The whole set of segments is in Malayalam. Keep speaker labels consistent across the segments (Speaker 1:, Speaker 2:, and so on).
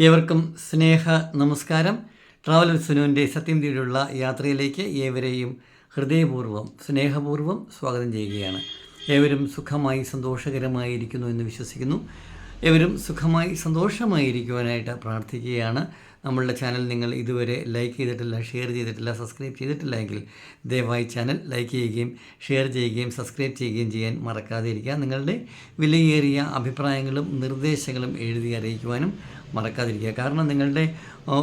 Speaker 1: ഏവർക്കും സ്നേഹ നമസ്കാരം. ട്രാവൽ സുനുവിന്റെ സത്യം തീരുള്ള യാത്രയിലേക്ക് ഏവരെയും ഹൃദയപൂർവം സ്നേഹപൂർവം സ്വാഗതം ചെയ്യുകയാണ്. ഏവരും സുഖമായി സന്തോഷകരമായി ഇരിക്കുന്നു എന്ന് വിശ്വസിക്കുന്നു. ഏവരും സുഖമായി സന്തോഷമായി ഇരിക്കുവാനായിട്ട് പ്രാർത്ഥിക്കുകയാണ്. നമ്മളുടെ ചാനൽ നിങ്ങൾ ഇതുവരെ ലൈക്ക് ചെയ്തിട്ടില്ല ഷെയർ ചെയ്തിട്ടില്ല സബ്സ്ക്രൈബ് ചെയ്തിട്ടില്ല എങ്കിൽ ദയവായി ചാനൽ ലൈക്ക് ചെയ്യുകയും ഷെയർ ചെയ്യുകയും സബ്സ്ക്രൈബ് ചെയ്യുകയും ചെയ്യാൻ മറക്കാതെ ഇരിക്കുക നിങ്ങളുടെ വിലയേറിയ അഭിപ്രായങ്ങളും നിർദ്ദേശങ്ങളും എഴുതി അറിയിക്കുവാനും മറക്കാതിരിക്കുക. കാരണം നിങ്ങളുടെ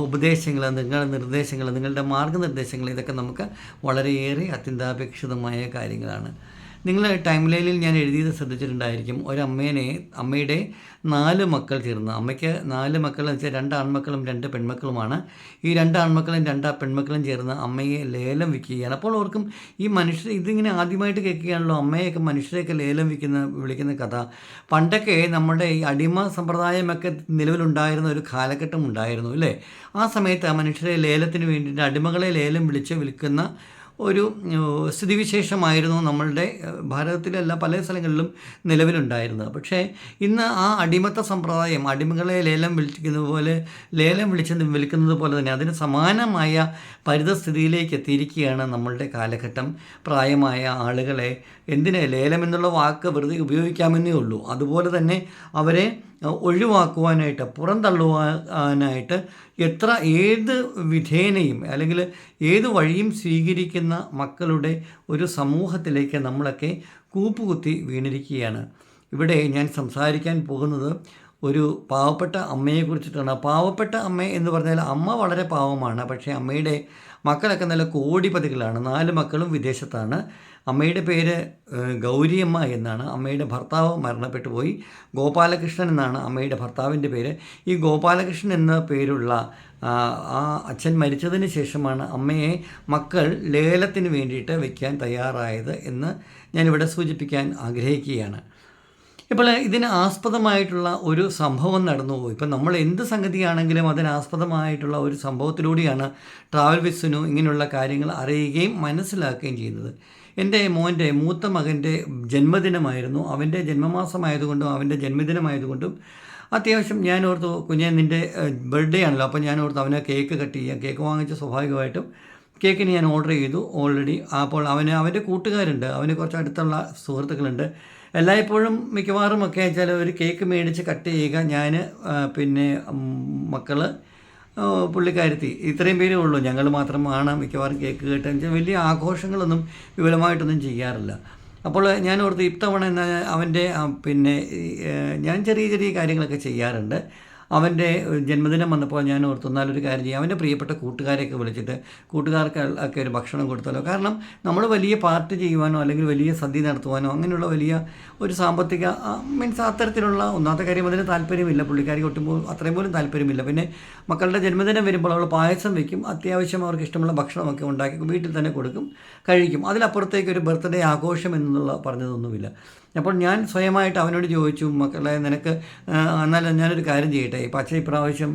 Speaker 1: ഉപദേശങ്ങൾ നിങ്ങളുടെ നിർദ്ദേശങ്ങൾ നിങ്ങളുടെ മാർഗനിർദ്ദേശങ്ങൾ ഇതൊക്കെ നമുക്ക് വളരെയേറെ അത്യന്താപേക്ഷിതമായ കാര്യങ്ങളാണ്. നിങ്ങൾ ടൈം ലൈനിൽ ഞാൻ എഴുതിയത് ശ്രദ്ധിച്ചിട്ടുണ്ടായിരിക്കും. ഒരമ്മേനെ അമ്മയുടെ നാല് മക്കൾ ചേർന്ന്. അമ്മയ്ക്ക് നാല് മക്കൾ എന്ന് വെച്ചാൽ രണ്ട് ആൺമക്കളും രണ്ട് പെൺമക്കളുമാണ്. ഈ രണ്ട് ആൺമക്കളും രണ്ട് പെൺമക്കളും ചേർന്ന് അമ്മയെ ലേലം വിൽക്കുകയാണ് അപ്പോൾ ഓർക്കും ഈ മനുഷ്യർ ഇതിങ്ങനെ ആദ്യമായിട്ട് കേൾക്കുകയാണല്ലോ. അമ്മയൊക്കെ മനുഷ്യരെയൊക്കെ ലേലം വിൽക്കുന്ന വിളിക്കുന്ന കഥ. പണ്ടൊക്കെ നമ്മുടെ ഈ അടിമ സമ്പ്രദായമൊക്കെ നിലവിലുണ്ടായിരുന്ന ഒരു കാലഘട്ടം ഉണ്ടായിരുന്നു അല്ലേ? ആ സമയത്ത് ആ മനുഷ്യരെ ലേലത്തിന് വേണ്ടിയിട്ട് അടിമകളെ ലേലം വിളിച്ച് വിൽക്കുന്ന ഒരു സ്ഥിതിവിശേഷമായിരുന്നു നമ്മളുടെ ഭാരതത്തിലല്ല പല സ്ഥലങ്ങളിലും നിലവിലുണ്ടായിരുന്നത്. പക്ഷേ ഇന്ന് ആ അടിമത്ത സമ്പ്രദായം അടിമകളെ ലേലം വിളിക്കുന്നത് പോലെ ലേലം വിളിച്ച് വിൽക്കുന്നത് പോലെ തന്നെ അതിന് സമാനമായ പരിതസ്ഥിതിയിലേക്ക് എത്തിയിരിക്കുകയാണ് നമ്മളുടെ കാലഘട്ടം. പ്രായമായ ആളുകളെ എന്തിന് ലേലം എന്നുള്ള വാക്ക് വെറുതെ ഉപയോഗിക്കാമെന്നേ ഉള്ളൂ. അതുപോലെ തന്നെ അവരെ ഒഴിവാക്കുവാനായിട്ട് പുറന്തള്ളുവാനായിട്ട് എത്ര ഏത് വിധേനയും അല്ലെങ്കിൽ ഏത് വഴിയും സ്വീകരിക്കുന്ന മക്കളുടെ ഒരു സമൂഹത്തിലേക്ക് നമ്മളൊക്കെ കൂപ്പുകുത്തി വീണിരിക്കുകയാണ്. ഇവിടെ ഞാൻ സംസാരിക്കാൻ പോകുന്നത് ഒരു പാവപ്പെട്ട അമ്മയെക്കുറിച്ചിട്ടാണ്. പാവപ്പെട്ട അമ്മ എന്ന് പറഞ്ഞാൽ അമ്മ വളരെ പാവമാണ്. പക്ഷേ അമ്മയുടെ മക്കളൊക്കെ നല്ല കോടിപതികളാണ്. നാല് മക്കളും വിദേശത്താണ്. അമ്മയുടെ പേര് ഗൗരിയമ്മ എന്നാണ്. അമ്മയുടെ ഭർത്താവ് മരണപ്പെട്ടു പോയി. ഗോപാലകൃഷ്ണൻ എന്നാണ് അമ്മയുടെ ഭർത്താവിന്റെ പേര്. ഈ ഗോപാലകൃഷ്ണൻ എന്ന പേരുള്ള ആ, അച്ഛൻ മരിച്ചതിന് ശേഷമാണ് അമ്മയെ മക്കൾ ലേലത്തിന് വേണ്ടിയിട്ട് വയ്ക്കാൻ തയ്യാറായത് എന്ന് ഞാനിവിടെ സൂചിപ്പിക്കാൻ ആഗ്രഹിക്കുകയാണ്. ഇപ്പോൾ ഇതിന് ആസ്പദമായിട്ടുള്ള ഒരു സംഭവം നടന്നു. പോയി ഇപ്പം നമ്മൾ എന്ത് സംഗതിയാണെങ്കിലും അതിനാസ്പദമായിട്ടുള്ള ഒരു സംഭവത്തിലൂടെയാണ് ട്രാവൽ വിസിനു ഇങ്ങനെയുള്ള കാര്യങ്ങൾ അറിയുകയും മനസ്സിലാക്കുകയും ചെയ്യുന്നത്. എന്റെ മോന്റെ മൂത്ത മകന്റെ ജന്മദിനമായിരുന്നു. അവന്റെ ജന്മമാസമായതുകൊണ്ടും അവന്റെ ജന്മദിനമായതുകൊണ്ടും അത്യാവശ്യം ഞാൻ ഓർത്തു കുഞ്ഞെ നിന്റെ ബർത്ത്ഡേ ആണല്ലോ. അപ്പോൾ ഞാൻ ഓർത്തു അവനെ കേക്ക് കട്ട് ചെയ്യാം. കേക്ക് വാങ്ങിച്ച സ്വാഭാവികമായിട്ടും കേക്കിന് ഞാൻ ഓർഡർ ചെയ്തു ഓൾറെഡി. അപ്പോൾ അവന് അവന്റെ കൂട്ടുകാരുണ്ട്. അവന് കുറച്ച് അടുത്തുള്ള സുഹൃത്തുക്കളുണ്ട്. എല്ലായ്പ്പോഴും മിക്കവാറും ഒക്കെ വെച്ചാൽ ഒരു കേക്ക് മേടിച്ച് കട്ട് ചെയ്യുക ഞാൻ പിന്നെ മക്കൾ പുള്ളിക്കാരത്തി. ഇത്രയും പേരേ ഉള്ളൂ. ഞങ്ങൾ മാത്രമാണ് മിക്കവാറും കേക്ക് കേട്ടെന്ന് വലിയ ആഘോഷങ്ങളൊന്നും വിപുലമായിട്ടൊന്നും ചെയ്യാറില്ല. അപ്പോൾ ഞാൻ ഓർത്ത് ഇത്തവണ അവന്റെ പിന്നെ ഞാൻ ചെറിയ ചെറിയ കാര്യങ്ങളൊക്കെ ചെയ്യാറുണ്ട്. അവന്റെ ജന്മദിനം വന്നപ്പോൾ ഞാൻ ഓർത്തു എന്നാലൊരു കാര്യം ചെയ്യാം. അവന്റെ പ്രിയപ്പെട്ട കൂട്ടുകാരെയൊക്കെ വിളിച്ചിട്ട് കൂട്ടുകാർക്ക് ഒക്കെ ഒരു ഭക്ഷണം കൊടുത്താലോ? കാരണം നമ്മൾ വലിയ പാർട്ടി ചെയ്യുവാനോ അല്ലെങ്കിൽ വലിയ സദ്യ നടത്തുവാനോ അങ്ങനെയുള്ള വലിയ ഒരു സാമ്പത്തിക മീൻസ് അത്തരത്തിലുള്ള ഒന്നാമത്തെ കാര്യം അതിന് താല്പര്യമില്ല. പുള്ളിക്കാരി ഒട്ടുമ്പോൾ അത്രയും പോലും താല്പര്യമില്ല. പിന്നെ മക്കളുടെ ജന്മദിനം വരുമ്പോൾ അവൾ പായസം വയ്ക്കും അത്യാവശ്യം അവർക്ക് ഇഷ്ടമുള്ള ഭക്ഷണമൊക്കെ ഉണ്ടാക്കി വീട്ടിൽ തന്നെ കൊടുക്കും കഴിക്കും. അതിലപ്പുറത്തേക്ക് ഒരു ബർത്ത്ഡേ ആഘോഷം എന്നുള്ള പറഞ്ഞതൊന്നുമില്ല. അപ്പോൾ ഞാൻ സ്വയമായിട്ട് അവനോട് ചോദിച്ചു മക്കളെ നിനക്ക് എന്നാൽ ഞാനൊരു കാര്യം ചെയ്യട്ടെ. പക്ഷേ ഇപ്രാവശ്യം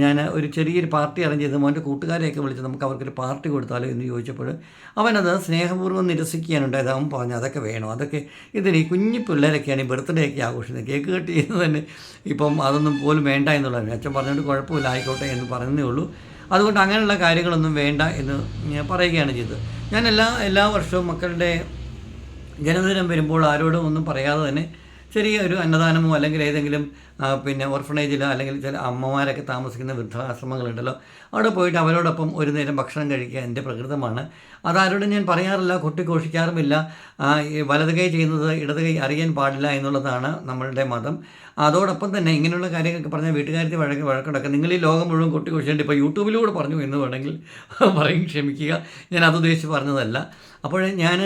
Speaker 1: ഞാൻ ഒരു ചെറിയൊരു പാർട്ടി അറേഞ്ച് ചെയ്ത് മോന്റെ കൂട്ടുകാരെയൊക്കെ വിളിച്ച് നമുക്ക് അവർക്കൊരു പാർട്ടി കൊടുത്താലോ എന്ന് ചോദിച്ചപ്പോൾ അവനത് സ്നേഹപൂർവം നിരസിക്കാനുണ്ടായത് അവൻ പറഞ്ഞു അതൊക്കെ വേണം. അതൊക്കെ ഇതിന് ഈ കുഞ്ഞു പിള്ളേരൊക്കെയാണ് ഈ ബർത്ത്ഡേ ഒക്കെ ആഘോഷിക്കുന്നത്. കേക്ക് കട്ട് ചെയ്യുന്നത് തന്നെ ഇപ്പം അതൊന്നും പോലും വേണ്ട എന്നുള്ളതാണ്. അച്ഛൻ പറഞ്ഞുകൊണ്ട് കുഴപ്പമില്ല ആയിക്കോട്ടെ എന്ന് പറഞ്ഞതേ ഉള്ളൂ. അതുകൊണ്ട് അങ്ങനെയുള്ള കാര്യങ്ങളൊന്നും വേണ്ട എന്ന് പറയുകയാണ് ചെയ്തത്. ഞാൻ എല്ലാ എല്ലാ വർഷവും മക്കളുടെ ജനദിനം വരുമ്പോൾ ആരോടും ഒന്നും പറയാതെ തന്നെ ചെറിയ ഒരു അന്നദാനമോ അല്ലെങ്കിൽ ഏതെങ്കിലും പിന്നെ ഓർഫണേജിലോ അല്ലെങ്കിൽ ചില അമ്മമാരൊക്കെ താമസിക്കുന്ന വൃദ്ധാശ്രമങ്ങളുണ്ടല്ലോ അവിടെ പോയിട്ട് അവരോടൊപ്പം ഒരു നേരം ഭക്ഷണം കഴിക്കുക എന്റെ പ്രകൃതമാണ്. അതാരോടും ഞാൻ പറയാറില്ല കൊട്ടിഘോഷിക്കാറുമില്ല. ഘോഷിക്കാറുമില്ല വലത് കൈ ചെയ്യുന്നത് ഇടത് കൈ അറിയാൻ പാടില്ല എന്നുള്ളതാണ് നമ്മളുടെ മതം. അതോടൊപ്പം തന്നെ ഇങ്ങനെയുള്ള കാര്യങ്ങളൊക്കെ പറഞ്ഞാൽ വീട്ടുകാരുടെ വഴക്ക് വഴക്കടക്കം നിങ്ങൾ ഈ ലോകം മുഴുവൻ കൊട്ടിഘോഷിക്കേണ്ടി ഇപ്പോൾ യൂട്യൂബിലൂടെ പറഞ്ഞു എന്ന് വേണമെങ്കിൽ പറയും ക്ഷമിക്കുക. ഞാൻ അത് ഉദ്ദേശിച്ച് പറഞ്ഞതല്ല. അപ്പോൾ ഞാൻ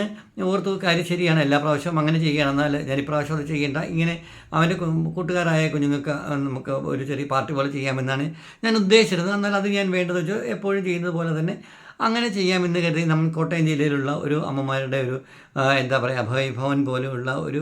Speaker 1: ഓർത്തു കാര്യം ശരിയാണ് എല്ലാ പ്രാവശ്യവും അങ്ങനെ ചെയ്യുകയാണ്. എന്നാൽ ഞാൻ ഇപ്രാവശ്യം അത് ചെയ്യേണ്ട. ഇങ്ങനെ അവന്റെ കൂട്ടുകാരായ കുഞ്ഞുങ്ങൾക്ക് നമുക്ക് ഒരു ചെറിയ പാർട്ടി പോലെ ചെയ്യാമെന്നാണ് ഞാൻ ഉദ്ദേശിച്ചിരുന്നത്. എന്നാൽ അത് ഞാൻ വേണ്ടത് വെച്ചാൽ എപ്പോഴും ചെയ്യുന്നത് പോലെ തന്നെ അങ്ങനെ ചെയ്യാമെന്ന് കരുതി നമ്മൾ കോട്ടയം ജില്ലയിലുള്ള ഒരു അമ്മമാരുടെ ഒരു എന്താ പറയുക അഭയഭവൻ പോലെയുള്ള ഒരു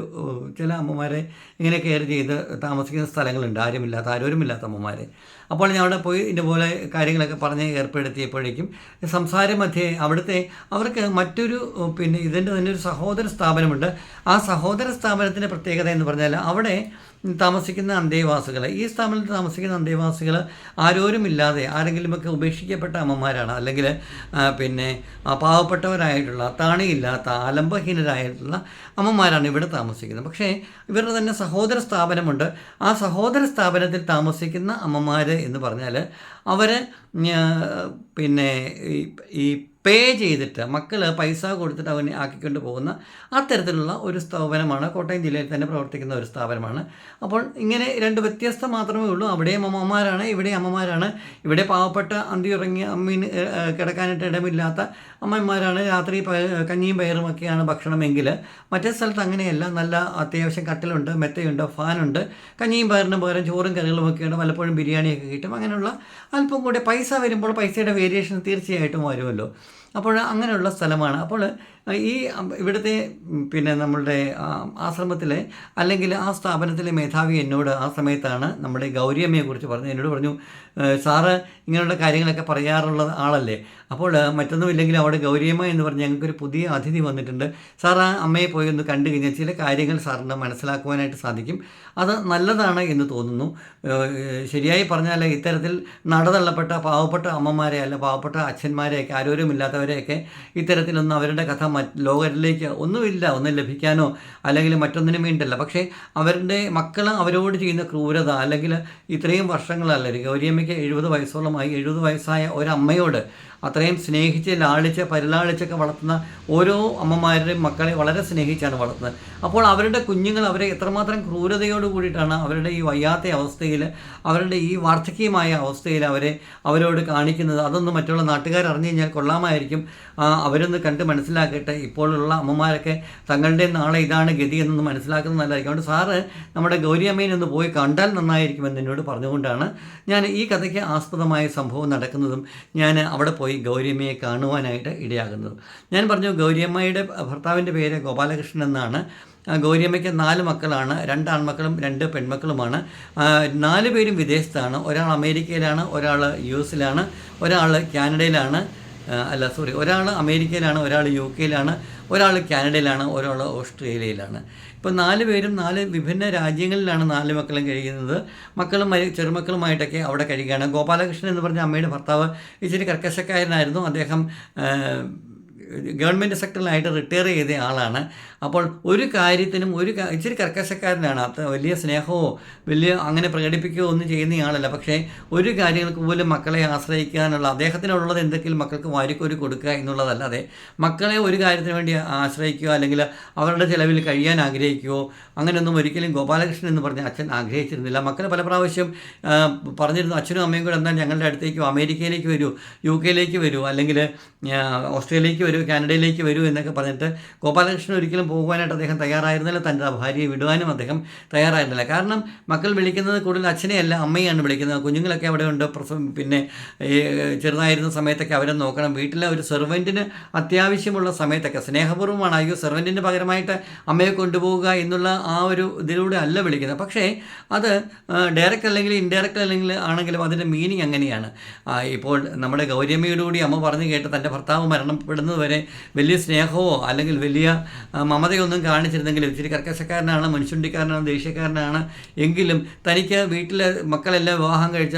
Speaker 1: ചില അമ്മമാരെ ഇങ്ങനെ കെയർ ചെയ്ത് താമസിക്കുന്ന സ്ഥലങ്ങളുണ്ട്. ആരുമില്ലാത്ത ആരോരുമില്ലാത്ത അമ്മമാരെ. അപ്പോൾ ഞാൻ അവിടെ പോയി ഇതുപോലെ കാര്യങ്ങളൊക്കെ പറഞ്ഞ് ഏർപ്പെടുത്തിയപ്പോഴേക്കും സംസാര മധ്യേ അവിടുത്തെ അവർക്ക് മറ്റൊരു പിന്നെ ഇതിന്റെ തന്നെ ഒരു സഹോദര സ്ഥാപനമുണ്ട്. ആ സഹോദര സ്ഥാപനത്തിന്റെ പ്രത്യേകത എന്ന് പറഞ്ഞാൽ അവിടെ താമസിക്കുന്ന അന്തേവാസികൾ ഈ സ്ഥാപനത്തിൽ താമസിക്കുന്ന അന്തേവാസികൾ ആരോരുമില്ലാതെ ആരെങ്കിലുമൊക്കെ ഉപേക്ഷിക്കപ്പെട്ട അമ്മമാരാണ്. അല്ലെങ്കിൽ പിന്നെ പാവപ്പെട്ടവരായിട്ടുള്ള താണിയില്ലാത്ത ആലംബഹീനരായിട്ടുള്ള അമ്മമാരാണ് ഇവിടെ താമസിക്കുന്നത്. പക്ഷേ ഇവരുടെ തന്നെ സഹോദര സ്ഥാപനമുണ്ട്. ആ സഹോദര സ്ഥാപനത്തിൽ താമസിക്കുന്ന അമ്മമാർ എന്ന് പറഞ്ഞാൽ അവർ പിന്നെ ഈ- പേ ചെയ്തിട്ട് മക്കൾ പൈസ കൊടുത്തിട്ട് അവന് ആക്കിക്കൊണ്ട് പോകുന്ന അത്തരത്തിലുള്ള ഒരു സ്ഥാപനമാണ്. കോട്ടയം ജില്ലയിൽ തന്നെ പ്രവർത്തിക്കുന്ന ഒരു സ്ഥാപനമാണ്. അപ്പോൾ ഇങ്ങനെ രണ്ട് വ്യത്യസ്ത മാത്രമേ ഉള്ളൂ. അവിടെയും അമ്മമാരാണ് ഇവിടെ അമ്മമാരാണ്. ഇവിടെ പാവപ്പെട്ട അന്തി ഉറങ്ങിയ അമ്മീന് കിടക്കാനായിട്ട് ഇടമില്ലാത്ത അമ്മമാരാണ് രാത്രി കഞ്ഞിയും പയറും ഒക്കെയാണ് ഭക്ഷണമെങ്കിൽ മറ്റേ സ്ഥലത്ത് അങ്ങനെയല്ല. നല്ല അത്യാവശ്യം കട്ടിലുണ്ട് മെത്തയുണ്ട് ഫാനുണ്ട്. കഞ്ഞിയും പയറിന് പകരം ചോറും കറികളും ഒക്കെയുണ്ട്. പലപ്പോഴും ബിരിയാണിയൊക്കെ കിട്ടും. അങ്ങനെയുള്ള അല്പം കൂടി പൈസ വരുമ്പോൾ പൈസയുടെ വേരിയേഷൻ തീർച്ചയായിട്ടും വരുമല്ലോ. അപ്പോൾ അങ്ങനെയുള്ള സ്ഥലമാണ്. അപ്പോൾ ഈ ഇവിടുത്തെ പിന്നെ നമ്മളുടെ ആശ്രമത്തിലെ അല്ലെങ്കിൽ ആ സ്ഥാപനത്തിലെ മേധാവി എന്നോട് ആ സമയത്താണ് നമ്മുടെ ഗൗരിയമ്മയെക്കുറിച്ച് പറഞ്ഞു എന്നോട് പറഞ്ഞു "ഏഹ്, സാറ് ഇങ്ങനെയുള്ള കാര്യങ്ങളൊക്കെ പറയാറുള്ള ആളല്ലേ? അപ്പോൾ മറ്റൊന്നുമില്ലെങ്കിൽ അവിടെ ഗൗരിയമ്മ എന്ന് പറഞ്ഞ് ഞങ്ങൾക്കൊരു പുതിയ അതിഥി വന്നിട്ടുണ്ട്. സാർ ആ അമ്മയെ പോയി ഒന്ന് കണ്ടു കഴിഞ്ഞാൽ ചില കാര്യങ്ങൾ സാറിന് മനസ്സിലാക്കുവാനായിട്ട് സാധിക്കും. അത് നല്ലതാണ് എന്ന് തോന്നുന്നു. ശരിയായി പറഞ്ഞാൽ ഇത്തരത്തിൽ നടതള്ളപ്പെട്ട പാവപ്പെട്ട അമ്മമാരെ അല്ല പാവപ്പെട്ട അച്ഛന്മാരെയൊക്കെ ആരോഗ്യമില്ലാത്തവരെയൊക്കെ ഇത്തരത്തിലൊന്നും അവരുടെ കഥ മറ്റ് ലോകരിലേക്ക് ഒന്നുമില്ല ഒന്നും ലഭിക്കാനോ അല്ലെങ്കിൽ മറ്റൊന്നിനും വേണ്ടിയല്ല പക്ഷേ അവരുടെ മക്കൾ അവരോട് ചെയ്യുന്ന ക്രൂരത അല്ലെങ്കിൽ ഇത്രയും വർഷങ്ങളല്ല ഗൗരിയമ്മയ്ക്ക് എഴുപത് വയസ്സോളമായി എഴുപത് വയസ്സായ ഒരമ്മയോട് അത്രയും സ്നേഹിച്ച് ലാളിച്ച് പരിലാളിച്ചൊക്കെ വളർത്തുന്ന ഓരോ അമ്മമാരുടെയും മക്കളെ വളരെ സ്നേഹിച്ചാണ് വളർത്തുന്നത്. അപ്പോൾ അവരുടെ കുഞ്ഞുങ്ങൾ അവരെ എത്രമാത്രം ക്രൂരതയോട് കൂടിയിട്ടാണ് അവരുടെ ഈ വയ്യാത്ത അവസ്ഥയിൽ അവരുടെ ഈ വാർദ്ധക്യമായ അവസ്ഥയിൽ അവരെ അവരോട് കാണിക്കുന്നത്. അതൊന്നും മറ്റുള്ള നാട്ടുകാർ അറിഞ്ഞു കഴിഞ്ഞാൽ കൊള്ളാമായിരിക്കും. അവരൊന്ന് കണ്ട് മനസ്സിലാക്കട്ടെ. ഇപ്പോഴുള്ള അമ്മമാരൊക്കെ തങ്ങളുടെ നാളെ ഇതാണ് ഗതി എന്നൊന്ന് മനസ്സിലാക്കുന്നത് നല്ലതായിരിക്കും. അതുകൊണ്ട് സാറ് നമ്മുടെ ഗൗരിയമ്മയിൽ ഒന്ന് പോയി കണ്ടാൽ നന്നായിരിക്കുമെന്ന് എന്നോട് പറഞ്ഞുകൊണ്ടാണ് ഞാൻ ഈ കഥയ്ക്ക് ആസ്പദമായ സംഭവം നടക്കുന്നതും ഞാൻ അവിടെ പോയി ഗൗരിയമ്മയെ കാണുവാനായിട്ട് ഇടയാകുന്നതും. ഞാൻ പറഞ്ഞു ഗൗരിയമ്മയുടെ ഭർത്താവിന്റെ പേര് ഗോപാലകൃഷ്ണൻ എന്നാണ്. ഗൗരിയമ്മയ്ക്ക് നാല് മക്കളാണ്. രണ്ട് ആൺമക്കളും രണ്ട് പെൺമക്കളുമാണ്. നാല് പേരും വിദേശത്താണ്. ഒരാൾ അമേരിക്കയിലാണ് ഒരാൾ യു എസിലാണ് ഒരാൾ കാനഡയിലാണ്. അല്ല സോറി ഒരാൾ അമേരിക്കയിലാണ് ഒരാൾ യു കെയിലാണ് ഒരാൾ കാനഡയിലാണ് ഒരാൾ ഓസ്ട്രേലിയയിലാണ്. ഇപ്പോൾ നാല് പേരും നാല് വിഭിന്ന രാജ്യങ്ങളിലാണ് നാല് മക്കളും കഴിയുന്നത് മക്കളും ചെറുമക്കളുമായിട്ടൊക്കെ അവിടെ കഴിയുകയാണ് ഗോപാലകൃഷ്ണൻ എന്ന് പറഞ്ഞ അമ്മയുടെ ഭർത്താവ് ഇച്ചിരി കർക്കശക്കാരനായിരുന്നു. അദ്ദേഹം ഗവൺമെന്റ് സെക്ടറിലായിട്ട് റിട്ടയർ ചെയ്ത ആളാണ്. അപ്പോൾ ഒരു കാര്യത്തിനും ഒരു ഇച്ചിരി കർക്കശക്കാരനാണ്. അത്ര വലിയ സ്നേഹമോ വലിയ അങ്ങനെ പ്രകടിപ്പിക്കുകയോ ഒന്നും ചെയ്യുന്നയാളല്ല. പക്ഷേ ഒരു കാര്യങ്ങൾക്ക് പോലും മക്കളെ ആശ്രയിക്കാനുള്ള അദ്ദേഹത്തിനുള്ളത് എന്തെങ്കിലും മക്കൾക്ക് വാരിക്കോരി കൊടുക്കുക എന്നുള്ളതല്ലാതെ മക്കളെ ഒരു കാര്യത്തിന് വേണ്ടി ആശ്രയിക്കുകയോ അല്ലെങ്കിൽ അവരുടെ ചിലവിൽ കഴിയാൻ ആഗ്രഹിക്കുകയോ അങ്ങനെയൊന്നും ഒരിക്കലും ഗോപാലകൃഷ്ണൻ എന്ന് പറഞ്ഞ അച്ഛൻ ആഗ്രഹിച്ചിരുന്നില്ല. മക്കൾ പല പ്രാവശ്യം പറഞ്ഞിരുന്നു അച്ഛനും അമ്മയും കൂടെ എന്നാൽ ഞങ്ങളുടെ അടുത്തേക്കോ അമേരിക്കയിലേക്ക് വരൂ യു കെയിലേക്ക് വരൂ അല്ലെങ്കിൽ ഓസ്ട്രേലിയയിലേക്ക് വരൂ കാനഡയിലേക്ക് വരൂ എന്നൊക്കെ പറഞ്ഞിട്ട് ഗോപാലകൃഷ്ണൻ ഒരിക്കലും പോകുവാനായിട്ട് അദ്ദേഹം തയ്യാറായിരുന്നില്ല തന്റെ ഭാര്യയെ വിടുവാനും അദ്ദേഹം തയ്യാറായിരുന്നില്ല. കാരണം മക്കൾ വിളിക്കുന്നത് കൂടുതൽ അച്ഛനെയല്ല അമ്മയാണ് വിളിക്കുന്നത്. കുഞ്ഞുങ്ങളൊക്കെ അവിടെ ഉണ്ട്. പിന്നെ ചെറുതായിരുന്ന സമയത്തൊക്കെ അവരെ നോക്കണം. വീട്ടിലെ ഒരു സെർവന്റിന് അത്യാവശ്യമുള്ള സമയത്തൊക്കെ സ്നേഹപൂർവമാണ്. അയ്യോ സെർവന്റിന് പകരമായിട്ട് അമ്മയെ കൊണ്ടുപോകുക എന്നുള്ള ആ ഒരു ഇതിലൂടെ അല്ല വിളിക്കുന്നത്. പക്ഷേ അത് ഡയറക്റ്റ് അല്ലെങ്കിൽ ഇൻഡയറക്റ്റ് അല്ലെങ്കിൽ ആണെങ്കിലും അതിന്റെ മീനിങ് അങ്ങനെയാണ്. ഇപ്പോൾ നമ്മുടെ ഗൗരിയമ്മയോടുകൂടി അമ്മ പറഞ്ഞു കേട്ട് തന്റെ ഭർത്താവ് മരണപ്പെടുന്നത് വരെ വലിയ സ്നേഹമോ അല്ലെങ്കിൽ വലിയ മമതയൊന്നും കാണിച്ചിരുന്നെങ്കിലും ഇച്ചിരി കർക്കശക്കാരനാണ് മനുഷ്യണ്ടിക്കാരനാണ് ദേഷ്യക്കാരനാണ്. എങ്കിലും തനിക്ക് വീട്ടിലെ മക്കളെല്ലാം വിവാഹം കഴിച്ച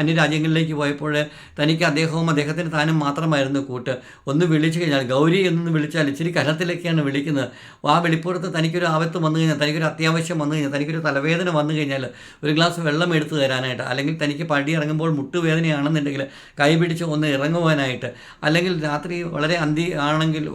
Speaker 1: അന്യ അന്യരാജ്യങ്ങളിലേക്ക് പോയപ്പോൾ തനിക്ക് അദ്ദേഹവും അദ്ദേഹത്തിന് താനും മാത്രമായിരുന്നു കൂട്ട്. ഒന്ന് വിളിച്ചു കഴിഞ്ഞാൽ ഗൗരി എന്നൊന്ന് വിളിച്ചാൽ ഇച്ചിരി കലത്തിലൊക്കെയാണ് വിളിക്കുന്നത്. ആ വെളിപ്പുറത്ത് തനിക്കൊരു ആപത്ത് വന്നു കഴിഞ്ഞാൽ തനിക്കൊരു അത്യാവശ്യം വന്നു കഴിഞ്ഞാൽ തനിക്കൊരു തലവേദന വന്നു കഴിഞ്ഞാൽ ഒരു ഗ്ലാസ് വെള്ളം എടുത്തു തരാനായിട്ട് അല്ലെങ്കിൽ തനിക്ക് പടി ഇറങ്ങുമ്പോൾ മുട്ടുവേദനയാണെന്നുണ്ടെങ്കിൽ കൈ പിടിച്ച് ഒന്ന് ഇറങ്ങുവാനായിട്ട് അല്ലെങ്കിൽ രാത്രി വളരെ അന്തി ആണെങ്കിൽ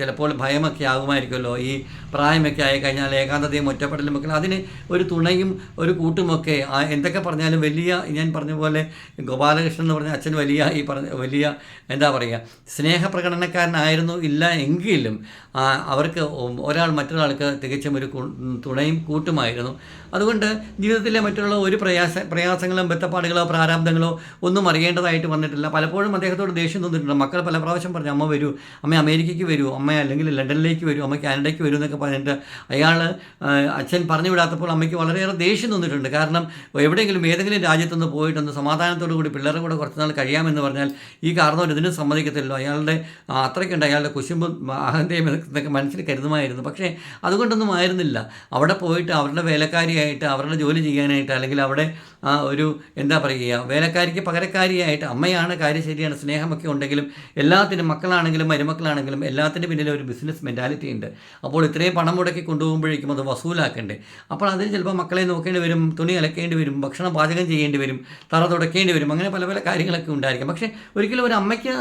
Speaker 1: ചിലപ്പോൾ ഭയമൊക്കെ ആകുമായിരിക്കുമല്ലോ. ഈ പ്രായമൊക്കെ ആയി കഴിഞ്ഞാൽ ഏകാന്തതയും ഒറ്റപ്പെടലും ഒക്കെ അതിന് ഒരു തുണയും ഒരു കൂട്ടുമൊക്കെ എന്തൊക്കെ പറഞ്ഞാലും വലിയ ഞാൻ പറഞ്ഞ പോലെ ഗോപാലകൃഷ്ണൻ എന്ന് പറഞ്ഞ അച്ഛൻ വലിയ ഈ പറഞ്ഞ വലിയ എന്താ പറയുക സ്നേഹപ്രകടനക്കാരനായിരുന്നു ഇല്ല എങ്കിലും അവർക്ക് ഒരാൾ മറ്റൊരാൾക്ക് തികച്ചും ഒരു തുണയും കൂട്ടുമായിരുന്നു. അതുകൊണ്ട് ജീവിതത്തിലെ മറ്റുള്ള ഒരു പ്രയാസ പ്രയാസങ്ങളും ബന്ധപ്പാടുകളോ പ്രാരാബ്ദങ്ങളോ ഒന്നും അറിയേണ്ടതായിട്ട് വന്നിട്ടില്ല. പലപ്പോഴും അദ്ദേഹത്തോട് ദേഷ്യം തോന്നിയിട്ടുണ്ട്. മക്കൾ പല പ്രാവശ്യം പറഞ്ഞു അമ്മ വരൂ അമ്മ അമേരിക്കയ്ക്ക് വരൂ അമ്മ അല്ലെങ്കിൽ ലണ്ടനിലേക്ക് വരൂ അമ്മ കാനഡ കാനഡയ്ക്ക് വരൂ എന്നൊക്കെ പറഞ്ഞിട്ട് അയാൾ അച്ഛൻ പറഞ്ഞു വിടാത്തപ്പോൾ അമ്മയ്ക്ക് വളരെയേറെ ദേഷ്യം തോന്നിയിട്ടുണ്ട്. കാരണം എവിടെയെങ്കിലും ഏതെങ്കിലും രാജ്യത്തൊന്ന് പോയിട്ടൊന്ന് സമാധാനത്തോടു കൂടി പിള്ളേരുടെ കൂടെ കുറച്ച് നാൾ കഴിയാമെന്ന് പറഞ്ഞാൽ ഈ കാരണവർ ഇതിനും സമ്മതിക്കത്തില്ലല്ലോ. അയാളുടെ അത്രയ്ക്കുണ്ട്. അയാളുടെ കുശുമ്പും അഹന്തയും എന്നൊക്കെ മനസ്സിൽ കരുതുമായിരുന്നു. പക്ഷേ അതുകൊണ്ടൊന്നും ആയിരുന്നില്ല. അവിടെ പോയിട്ട് അവരുടെ വേലക്കാരിയായിട്ട് അവരുടെ ജോലി ചെയ്യാനായിട്ട് അല്ലെങ്കിൽ അവിടെ ഒരു എന്താ പറയുക വേലക്കാരിക്ക് പകരക്കാരിയായിട്ട് അമ്മയാണ് കാര്യം ശരിയാണ് സ്നേഹമൊക്കെ ഉണ്ടെങ്കിലും എല്ലാത്തിനും മക്കളാണെങ്കിലും മരുമക്കളാണെങ്കിലും എല്ലാത്തിന്റെ പിന്നിലും ഒരു ബിസിനസ് മെന്റാലിറ്റി ഉണ്ട്. അപ്പോൾ ഇത്രയും പണം മുടക്കി കൊണ്ടുപോകുമ്പോഴേക്കും അത് വസൂലാക്കണ്ടേ. അപ്പോൾ അതിന് ചിലപ്പോൾ മക്കളെ നോക്കേണ്ടി വരും തുണി അലക്കേണ്ടി വരും ഭക്ഷണം പാചകം ചെയ്യേണ്ടി വരും തറ തുടക്കേണ്ടി വരും അങ്ങനെ പല പല കാര്യങ്ങളൊക്കെ ഉണ്ടായിരിക്കും. പക്ഷേ ഒരിക്കലും ഒരു അമ്മയ്ക്ക്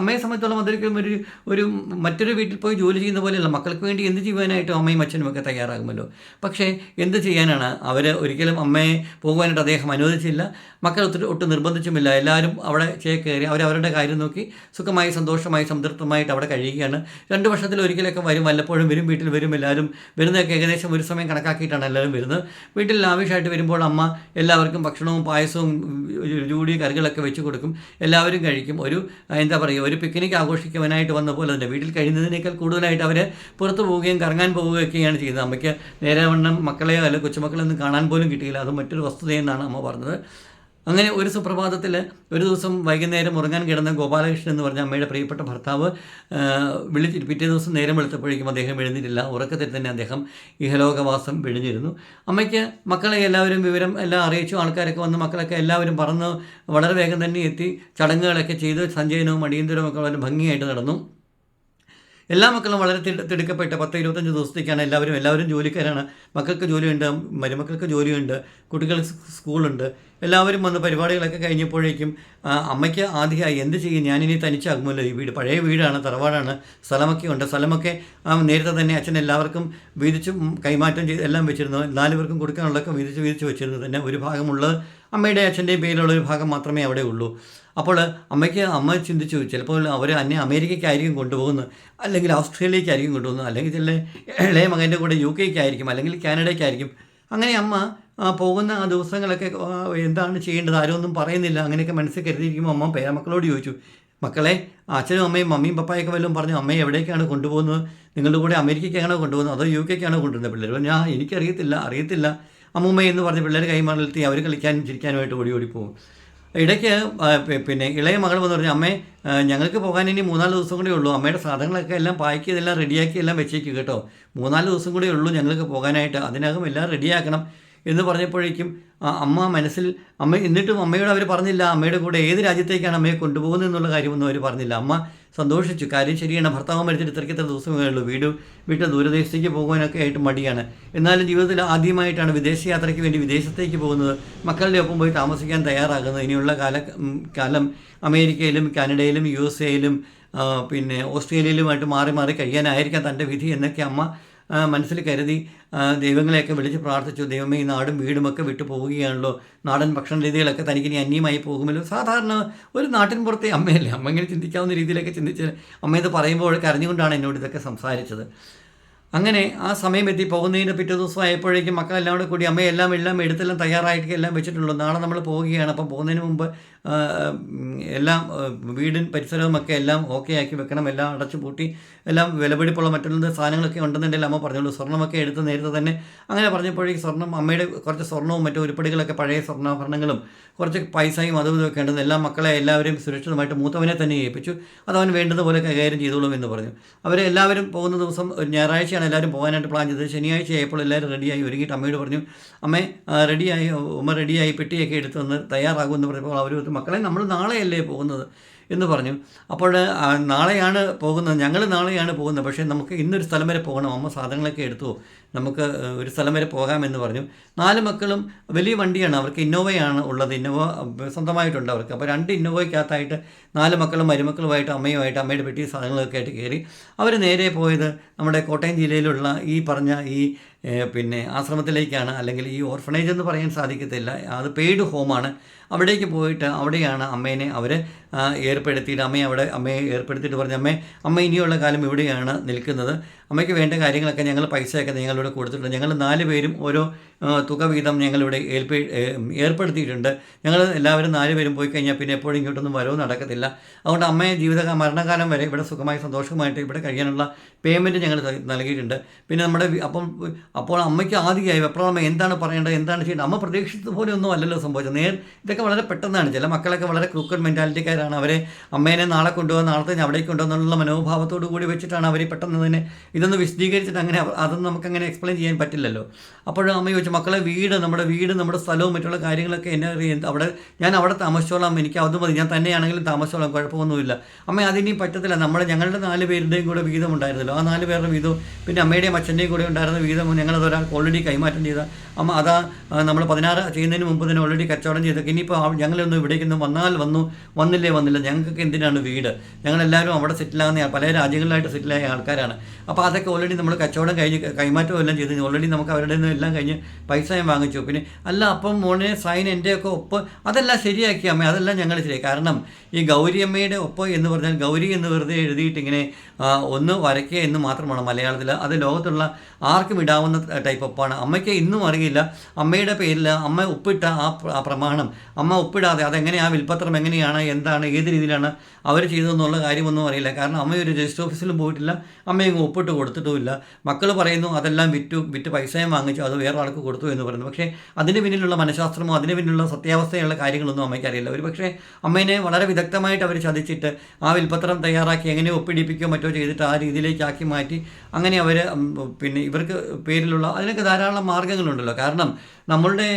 Speaker 1: അമ്മയെ സംബന്ധിച്ചോളം അതൊരിക്കലും ഒരു ഒരു മറ്റൊരു വീട്ടിൽ പോയി ജോലി ചെയ്യുന്ന പോലെയല്ല. മക്കൾക്ക് വേണ്ടി എന്ത് ചെയ്യുവാനായിട്ടും അമ്മയും അച്ഛനും ഒക്കെ തയ്യാറാകുമല്ലോ. പക്ഷേ എന്ത് ചെയ്യാനാണ്? അവർ ഒരിക്കലും അമ്മയെ പോകുവാനായിട്ട് അദ്ദേഹം അനുവദിച്ചില്ല. മക്കൾ ഒത്തിരി ഒട്ടും നിർബന്ധിച്ചുമില്ല. എല്ലാവരും അവിടെ ചേക്കേറി അവരവരുടെ കാര്യം നോക്കി സുഖമായി സന്തോഷമായി സംതൃപ്തമായിട്ട് അവിടെ കഴിയുകയാണ്. രണ്ട് വർഷത്തിൽ ഒരിക്കലൊക്കെ വരും. വല്ലപ്പോഴും വരും വീട്ടിൽ വരും എല്ലാവരും വരുന്നതൊക്കെ ഏകദേശം ഒരു സമയം കണക്കാക്കിയിട്ടാണ് എല്ലാവരും വരുന്നത്. വീട്ടിൽ ആവശ്യമായിട്ട് വരുമ്പോൾ അമ്മ എല്ലാവർക്കും ഭക്ഷണവും പായസവും ജൂടി കറികളൊക്കെ വെച്ച് കൊടുക്കും. എല്ലാവരും കഴിക്കും. ഒരു എന്താ പറയുക ഒരു പിക്നിക് ആഘോഷിക്കുവാനായിട്ട് വന്ന പോലെ തന്നെ. വീട്ടിൽ കഴിയുന്നതിനേക്കാൾ കൂടുതലായിട്ട് അവർ പുറത്തു പോവുകയും കറങ്ങാൻ പോവുകയൊക്കെയാണ് ചെയ്യുന്നത് അമ്മയ്ക്ക് നേരെ വണ്ണം മക്കളെ അല്ലെങ്കിൽ കൊച്ചുമക്കളൊന്നും കാണാൻ പോലും കിട്ടിയില്ല. അത് മറ്റൊരു വസ്തുതയെന്നാണ് അമ്മ പറഞ്ഞത്. അങ്ങനെ ഒരു സുപ്രഭാതത്തിൽ ഒരു ദിവസം വൈകുന്നേരം ഉറങ്ങാൻ കിടന്ന ഗോപാലകൃഷ്ണൻ എന്ന് പറഞ്ഞ അമ്മയുടെ പ്രിയപ്പെട്ട ഭർത്താവ് വിളിച്ചിട്ട് പിറ്റേ ദിവസം നേരം വെളുത്തപ്പോഴേക്കും അദ്ദേഹം എഴുന്നിട്ടില്ല. ഉറക്കത്തിൽ തന്നെ അദ്ദേഹം ഇഹലോകവാസം വിഴിഞ്ഞിരുന്നു. അമ്മയ്ക്ക് മക്കളെ എല്ലാവരും വിവരം എല്ലാം അറിയിച്ചു. ആൾക്കാരൊക്കെ വന്ന് മക്കളൊക്കെ എല്ലാവരും പറന്ന് വളരെ വേഗം തന്നെ എത്തി. ചടങ്ങുകളൊക്കെ ചെയ്ത്. സഞ്ജയനും അടിയന്തരവും ഒക്കെ വളരെ ഭംഗിയായിട്ട് നടന്നു. എല്ലാ മക്കളും വളരെ തിട- തിടുക്കപ്പെട്ട് പത്ത് ഇരുപത്തഞ്ച് ദിവസത്തേക്കാണ് എല്ലാവരും എല്ലാവരും ജോലിക്കാരാണ്. മക്കൾക്ക് ജോലിയുണ്ട് മരുമക്കൾക്ക് ജോലിയുണ്ട് കുട്ടികൾ സ് സ്കൂളുണ്ട്. എല്ലാവരും വന്ന് പരിപാടികളൊക്കെ കഴിഞ്ഞപ്പോഴേക്കും അമ്മയ്ക്ക് ആദ്യമായി എന്ത് ചെയ്യും? ഞാനിനി തനിച്ചാകുമല്ലോ. ഈ വീട് പഴയ വീടാണ് തറവാടാണ് സ്ഥലമൊക്കെ ഉണ്ട്. സ്ഥലമൊക്കെ നേരത്തെ തന്നെ അച്ഛൻ എല്ലാവർക്കും വീതിച്ച് കൈമാറ്റം ചെയ്ത് എല്ലാം വെച്ചിരുന്നു. നാലുപേർക്കും കൊടുക്കാനുള്ളതൊക്കെ വീതിച്ച് വീതിച്ച് വെച്ചിരുന്നു. തന്നെ ഒരു ഭാഗമുള്ളത് അമ്മയുടെ അച്ഛന്റെയും പേരിലുള്ള ഒരു ഭാഗം മാത്രമേ അവിടെ ഉള്ളൂ. അപ്പോൾ അമ്മയ്ക്ക് അമ്മ ചിന്തിച്ചു ചിലപ്പോൾ അവർ അന്നെ അമേരിക്കയ്ക്കായിരിക്കും കൊണ്ടുപോകുന്നത് അല്ലെങ്കിൽ ഓസ്ട്രേലിയക്കായിരിക്കും കൊണ്ടുപോകുന്നത് അല്ലെങ്കിൽ ചില ഇളയ മകന്റെ കൂടെ യു കെക്കായിരിക്കും അല്ലെങ്കിൽ കാനഡയ്ക്കായിരിക്കും. അങ്ങനെ അമ്മ പോകുന്ന ആ ദിവസങ്ങളൊക്കെ എന്താണ് ചെയ്യേണ്ടത് ആരും ഒന്നും പറയുന്നില്ല. അങ്ങനെയൊക്കെ മനസ്സിൽ കരുതിയിരിക്കുമ്പോൾ അമ്മ പേരമക്കളോട് ചോദിച്ചു മക്കളെ അച്ഛനും അമ്മയും മമ്മിയും പപ്പായൊക്കെ വല്ലതും പറഞ്ഞു അമ്മയെ എവിടേക്കാണ് കൊണ്ടുപോകുന്നത്? നിങ്ങളുടെ കൂടെ അമേരിക്കയ്ക്കാണോ കൊണ്ടുപോകുന്നത്? അതോ യു കെക്കാണോ കൊണ്ടുവരുന്നത്? പിള്ളേർ ഞാൻ എനിക്കറിയത്തില്ല അറിയത്തില്ല. അമ്മൂമ്മ എന്ന് പറഞ്ഞ് പിള്ളേർ കൈമാറിലെത്തി അവർ കളിക്കാനും ചിരിക്കാനുമായിട്ട് ഓടി ഓടി പോകും. ഇടയ്ക്ക് പിന്നെ ഇളയ മകൾ വന്ന് പറഞ്ഞു അമ്മേ ഞങ്ങൾക്ക് പോകാൻ ഇനി മൂന്നാൽ ദിവസം കൂടെ ഉള്ളൂ. അമ്മയുടെ സാധനങ്ങളൊക്കെ എല്ലാം പാക്ക് ചെയ്തെല്ലാം റെഡിയാക്കി എല്ലാം വെച്ചേക്കും കേട്ടോ. മൂന്നാൽ ദിവസം കൂടെ ഉള്ളൂ ഞങ്ങൾക്ക് പോകാനായിട്ട്. അതിനകം എല്ലാം റെഡിയാക്കണം എന്ന് പറഞ്ഞപ്പോഴേക്കും അമ്മ മനസ്സിൽ അമ്മ എന്നിട്ടും അമ്മയോട് അവർ പറഞ്ഞില്ല അമ്മയുടെ കൂടെ ഏത് രാജ്യത്തേക്കാണ് അമ്മയെ കൊണ്ടുപോകുന്നത് എന്നുള്ള കാര്യമൊന്നും അവർ പറഞ്ഞില്ല. അമ്മ സന്തോഷിച്ചു. കാര്യം ശരിയാണ് ഭർത്താവ് മരിച്ചിട്ട് ഇത്രയ്ക്ക് ഇത്ര വീട് വീട്ടിൽ ദൂരദേശത്തേക്ക് പോകുവാനൊക്കെ ആയിട്ട് മടിയാണ്. എന്നാലും ജീവിതത്തിൽ ആദ്യമായിട്ടാണ് വിദേശയാത്രയ്ക്ക് വേണ്ടി വിദേശത്തേക്ക് പോകുന്നത്. മക്കളുടെ ഒപ്പം പോയി താമസിക്കാൻ തയ്യാറാകുന്നത്. ഇനിയുള്ള കാല കാലം അമേരിക്കയിലും കാനഡയിലും യു എസ് എയിലും പിന്നെ ഓസ്ട്രേലിയയിലുമായിട്ട് മാറി മാറി കഴിയാനായിരിക്കാം തന്റെ വിധി എന്നൊക്കെ അമ്മ മനസ്സിൽ കരുതി ദൈവങ്ങളെയൊക്കെ വിളിച്ച് പ്രാർത്ഥിച്ചു ദൈവമേ ഈ നാടും വീടുമൊക്കെ വിട്ടു പോവുകയാണല്ലോ. നാടൻ ഭക്ഷണ രീതികളൊക്കെ തനിക്ക് ഇനി അന്യമായി പോകുമല്ലോ. സാധാരണ ഒരു നാട്ടിൻ പുറത്തെ അമ്മയല്ലേ? അമ്മ ഇങ്ങനെ ചിന്തിക്കാവുന്ന രീതിയിലൊക്കെ ചിന്തിച്ച് അമ്മ ഇത് പറയുമ്പോൾ കരഞ്ഞുകൊണ്ടാണ് എന്നോട് ഇതൊക്കെ സംസാരിച്ചത്. അങ്ങനെ ആ സമയം എത്തി. പോകുന്നതിന് പിറ്റേ ദിവസം ആയപ്പോഴേക്കും മക്കളെല്ലാം കൂടെ കൂടി അമ്മയെല്ലാം എല്ലാം എടുത്തെല്ലാം തയ്യാറായിട്ട് എല്ലാം വെച്ചിട്ടുള്ളൂ. നാളെ നമ്മൾ പോവുകയാണ്. അപ്പം പോകുന്നതിന് മുമ്പ് എല്ലാം വീടും പരിസരവുമൊക്കെ എല്ലാം ഓക്കെ ആക്കി വെക്കണം. എല്ലാം അടച്ചു പൂട്ടി എല്ലാം വിലപിടിപ്പുള്ള മറ്റുള്ള സാധനങ്ങളൊക്കെ ഉണ്ടെന്നുണ്ടെങ്കിൽ അമ്മ പറഞ്ഞോളൂ. സ്വർണമൊക്കെ എടുത്ത് നേരത്തെ തന്നെ അങ്ങനെ പറഞ്ഞപ്പോഴേക്കും സ്വർണം അമ്മയുടെ കുറച്ച് സ്വർണവും മറ്റു ഉരുപ്പടികളൊക്കെ പഴയ സ്വർണാഭരണങ്ങളും കുറച്ച് പൈസയും അതും ഇതൊക്കെ ഉണ്ടെന്ന് എല്ലാ മക്കളെ എല്ലാവരെയും സുരക്ഷിതമായിട്ട് മൂത്തവനെ തന്നെ ഏൽപ്പിച്ചു. അത് അവൻ വേണ്ടതുപോലെ കൈകാര്യം ചെയ്തോളും എന്ന് പറഞ്ഞു. അവർ എല്ലാവരും പോകുന്ന ദിവസം ഒരു ഞായറാഴ്ചയാണ് എല്ലാവരും പോകാനായിട്ട് പ്ലാൻ ചെയ്തത്. ശനിയാഴ്ച ആയപ്പോൾ എല്ലാവരും റെഡിയായി ഒരുങ്ങിയിട്ട് അമ്മയോട് പറഞ്ഞു അമ്മേ റെഡിയായി ഉമ്മ റെഡിയായി പെട്ടിയൊക്കെ എടുത്ത് വന്ന് തയ്യാറാകുമെന്ന് പറഞ്ഞപ്പോൾ അവർ മക്കളെ നമ്മൾ നാളെയല്ലേ പോകുന്നത്? എന്ന് പറഞ്ഞു. അപ്പോൾ നാളെയാണ് പോകുന്നത്. ഞങ്ങൾ നാളെയാണ് പോകുന്നത്. പക്ഷേ നമുക്ക് ഇന്നൊരു സ്ഥലം വരെ പോകണം. അമ്മ സാധനങ്ങളൊക്കെ എടുത്തു. നമുക്ക് ഒരു സ്ഥലം വരെ പോകാമെന്ന് പറഞ്ഞു. നാല് മക്കളും വലിയ വണ്ടിയാണ്. അവർക്ക് ഇന്നോവയാണ് ഉള്ളത്. ഇന്നോവ സ്വന്തമായിട്ടുണ്ട് അവർക്ക്. അപ്പോൾ രണ്ട് ഇന്നോവയ്ക്കകത്തായിട്ട് നാല് മക്കളും മരുമക്കളുമായിട്ട് അമ്മയുമായിട്ട് അമ്മയുടെ പെട്ടി സാധനങ്ങളൊക്കെ ആയിട്ട് കയറി. അവർ നേരെ പോയത് നമ്മുടെ കോട്ടയം ജില്ലയിലുള്ള ഈ പറഞ്ഞ ഈ പിന്നെ ആശ്രമത്തിലേക്കാണ് അല്ലെങ്കിൽ ഈ ഓർഫണേജ് എന്ന് പറയാൻ സാധിക്കത്തില്ല. അത് പെയ്ഡ് ഹോമാണ് അവിടേക്ക് പോയിട്ട് അവിടെയാണ് അമ്മേനെ അവർ ഏർപ്പെടുത്തിയിട്ട് അമ്മയെ അവിടെ അമ്മയെ ഏർപ്പെടുത്തിയിട്ട് പറഞ്ഞ അമ്മേ അമ്മ ഇനിയുള്ള കാലം ഇവിടെയാണ് നിൽക്കുന്നത്. അമ്മയ്ക്ക് വേണ്ട കാര്യങ്ങളൊക്കെ ഞങ്ങൾ പൈസയൊക്കെ ഞങ്ങളിവിടെ കൊടുത്തിട്ടുണ്ട്. ഞങ്ങൾ നാല് പേരും ഓരോ തുക വീതം ഞങ്ങളിവിടെ ഏൽപ്പി ഏർപ്പെടുത്തിയിട്ടുണ്ട്. ഞങ്ങൾ എല്ലാവരും നാല് പേരും പോയി കഴിഞ്ഞാൽ പിന്നെ എപ്പോഴും ഇങ്ങോട്ടൊന്നും വരവ് നടക്കത്തില്ല. അതുകൊണ്ട് അമ്മയെ ജീവിത മരണകാലം വരെ ഇവിടെ സുഖമായി സന്തോഷമായിട്ട് ഇവിടെ കഴിയാനുള്ള പേയ്മെന്റ് ഞങ്ങൾ നൽകിയിട്ടുണ്ട്. പിന്നെ നമ്മുടെ അപ്പം അപ്പോൾ അമ്മയ്ക്ക് ആദ്യമായി അമ്മ എന്താണ് പറയേണ്ടത് എന്താണ് ചെയ്യേണ്ടത്? അമ്മ പ്രതീക്ഷിച്ചത് പോലെ ഒന്നും അല്ലല്ലോ സംഭവിച്ചത്. നേർ ഇതൊക്കെ വളരെ പെട്ടെന്നാണ്. ചില മക്കളൊക്കെ വളരെ ക്രൂക്കഡ് മെന്റാലിറ്റിക്കാരാണ് അവരെ അമ്മേനെ നാളെ കൊണ്ടുപോകാൻ നാളെ തന്നെ അവിടേക്ക് കൊണ്ടുവന്നുള്ള മനോഭാവത്തോടു കൂടി വെച്ചിട്ടാണ് അവർ പെട്ടെന്ന് തന്നെ ഇതൊന്ന് വിശദീകരിച്ചിട്ട് അങ്ങനെ അതൊന്നും നമുക്കങ്ങനെ എക്സ്പ്ലെയിൻ ചെയ്യാൻ പറ്റില്ലല്ലോ. അപ്പോഴും അമ്മ ചോദിച്ചു മക്കളെ വീട് നമ്മുടെ വീട് നമ്മുടെ സ്ഥലവും മറ്റുള്ള കാര്യങ്ങളൊക്കെ എന്നെ അവിടെ ഞാൻ അവിടെ താമസിച്ചോളാം. എനിക്ക് അത് മതി. ഞാൻ തന്നെയാണെങ്കിലും താമസിച്ചോളാം. കുഴപ്പമൊന്നുമില്ല. അമ്മ അതിനി പറ്റത്തില്ല. നമ്മൾ ഞങ്ങളുടെ നാല് പേരുടെയും കൂടെ വീതം ഉണ്ടായിരുന്നല്ലോ ആ നാല് പേരുടെ വീതവും. പിന്നെ അമ്മയുടെയും അച്ഛന്റെയും കൂടെ ഉണ്ടായിരുന്ന വീതം ഞങ്ങളത് ഒരാൾക്ക് ഓൾറെഡി കൈമാറ്റം ചെയ്ത. അമ്മ അതാ നമ്മൾ പതിനാറ് ചെയ്യുന്നതിന് മുമ്പ് തന്നെ ഓൾറെഡി കച്ചവടം ചെയ്തൊക്കെ ഇനിയിപ്പോൾ ഞങ്ങളൊന്നും ഇവിടേക്കൊന്നും വന്നാൽ വന്നു. വന്നില്ലേ വന്നില്ല. ഞങ്ങൾക്ക് എന്തിനാണ് വീട്? ഞങ്ങളെല്ലാവരും അവിടെ സെറ്റിലാകുന്ന പല രാജ്യങ്ങളിലായിട്ട് സെറ്റിലായ ആൾക്കാരാണ്. അപ്പോൾ അതൊക്കെ ഓൾറെഡി നമ്മൾ കച്ചവടം കഴിഞ്ഞ് കൈമാറ്റം എല്ലാം ചെയ്ത്. ഓൾറെഡി നമുക്ക് അവരുടെ നിന്ന് എല്ലാം കഴിഞ്ഞ് പൈസ ഞാൻ വാങ്ങിച്ചു. പിന്നെ അല്ല അപ്പം മോനെ സൈൻ എന്റെയൊക്കെ ഒപ്പ് അതെല്ലാം ശരിയാക്കി അമ്മ. അതെല്ലാം ഞങ്ങൾ ശരിയാക്കി കാരണം ഈ ഗൗരിയമ്മയുടെ ഒപ്പ് എന്ന് പറഞ്ഞാൽ ഗൗരി എന്ന് വെറുതെ എഴുതിയിട്ട് ഇങ്ങനെ ഒന്ന് വരയ്ക്കുക എന്ന് മാത്രമാണ് മലയാളത്തിൽ അത് ലോകത്തുള്ള ആർക്കും ഇടാവുന്ന ടൈപ്പ് ഒപ്പാണ് അമ്മയ്ക്ക് ഇന്നും അറിയില്ല. അമ്മയുടെ പേരിൽ അമ്മ ഒപ്പിട്ട ആ പ്രമാണം. അമ്മ ഒപ്പിടാതെ അതെങ്ങനെ ആ വിൽപ്പത്രം എങ്ങനെയാണ് എന്താണ് ഏത് രീതിയിലാണ് അവർ ചെയ്തതെന്നുള്ള കാര്യമൊന്നും അറിയില്ല. കാരണം അമ്മ ഒരു രജിസ്റ്റർ ഓഫീസിലും പോയിട്ടില്ല. അമ്മയും ഒപ്പിട്ട് കൊടുത്തിട്ടുമില്ല. മക്കൾ പറയുന്നു അതെല്ലാം വിറ്റു വിറ്റ് പൈസയും വാങ്ങിച്ചു അത് വേറെ ആൾക്ക് കൊടുത്തു എന്ന് പറയുന്നു. പക്ഷേ അതിന് പിന്നിലുള്ള മനഃശാസ്ത്രമോ അതിന് പിന്നിലുള്ള സത്യാവസ്ഥയുള്ള കാര്യങ്ങളൊന്നും അമ്മയ്ക്ക് അറിയില്ല. ഒരു പക്ഷേ അമ്മേനെ വളരെ വിദഗ്ധമായിട്ട് അവർ ചതിച്ചിട്ട് ആ വിൽപ്പത്രം തയ്യാറാക്കി എങ്ങനെ ഒപ്പിടിപ്പിക്കുകയോ മറ്റോ ചെയ്തിട്ട് ആ രീതിയിലേക്ക് ആക്കി മാറ്റി അങ്ങനെ അവർ പിന്നെ ഇവർക്ക് പേരിലുള്ള അതിനൊക്കെ ധാരാളം മാർഗങ്ങളുണ്ടല്ലോ കാരണം നമ്മളുടെ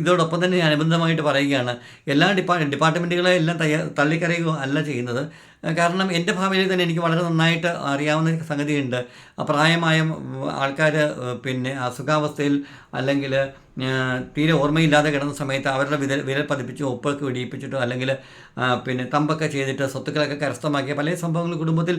Speaker 1: ഇതോടൊപ്പം തന്നെ അനുബന്ധമായിട്ട് പറയുകയാണ് എല്ലാ ഡിപ്പാ ഡിപ്പാർട്ട്മെന്റുകളെ എല്ലാം തയ്യാ തള്ളിക്കറിയുക അല്ല ചെയ്യുന്നത്. കാരണം എന്റെ ഭാവിയിൽ തന്നെ എനിക്ക് വളരെ നന്നായിട്ട് അറിയാവുന്ന സംഗതിയുണ്ട്. പ്രായമായ ആൾക്കാർ പിന്നെ അസുഖാവസ്ഥയിൽ അല്ലെങ്കിൽ തീരെ ഓർമ്മയില്ലാതെ കിടന്ന സമയത്ത് അവരുടെ വിരൽ വിരൽ പതിപ്പിച്ച് ഒപ്പൊക്കെ വെടിയിപ്പിച്ചിട്ടോ അല്ലെങ്കിൽ പിന്നെ തമ്പൊക്കെ ചെയ്തിട്ട് സ്വത്തുക്കളൊക്കെ കരസ്ഥമാക്കിയ പല സംഭവങ്ങൾ കുടുംബത്തിൽ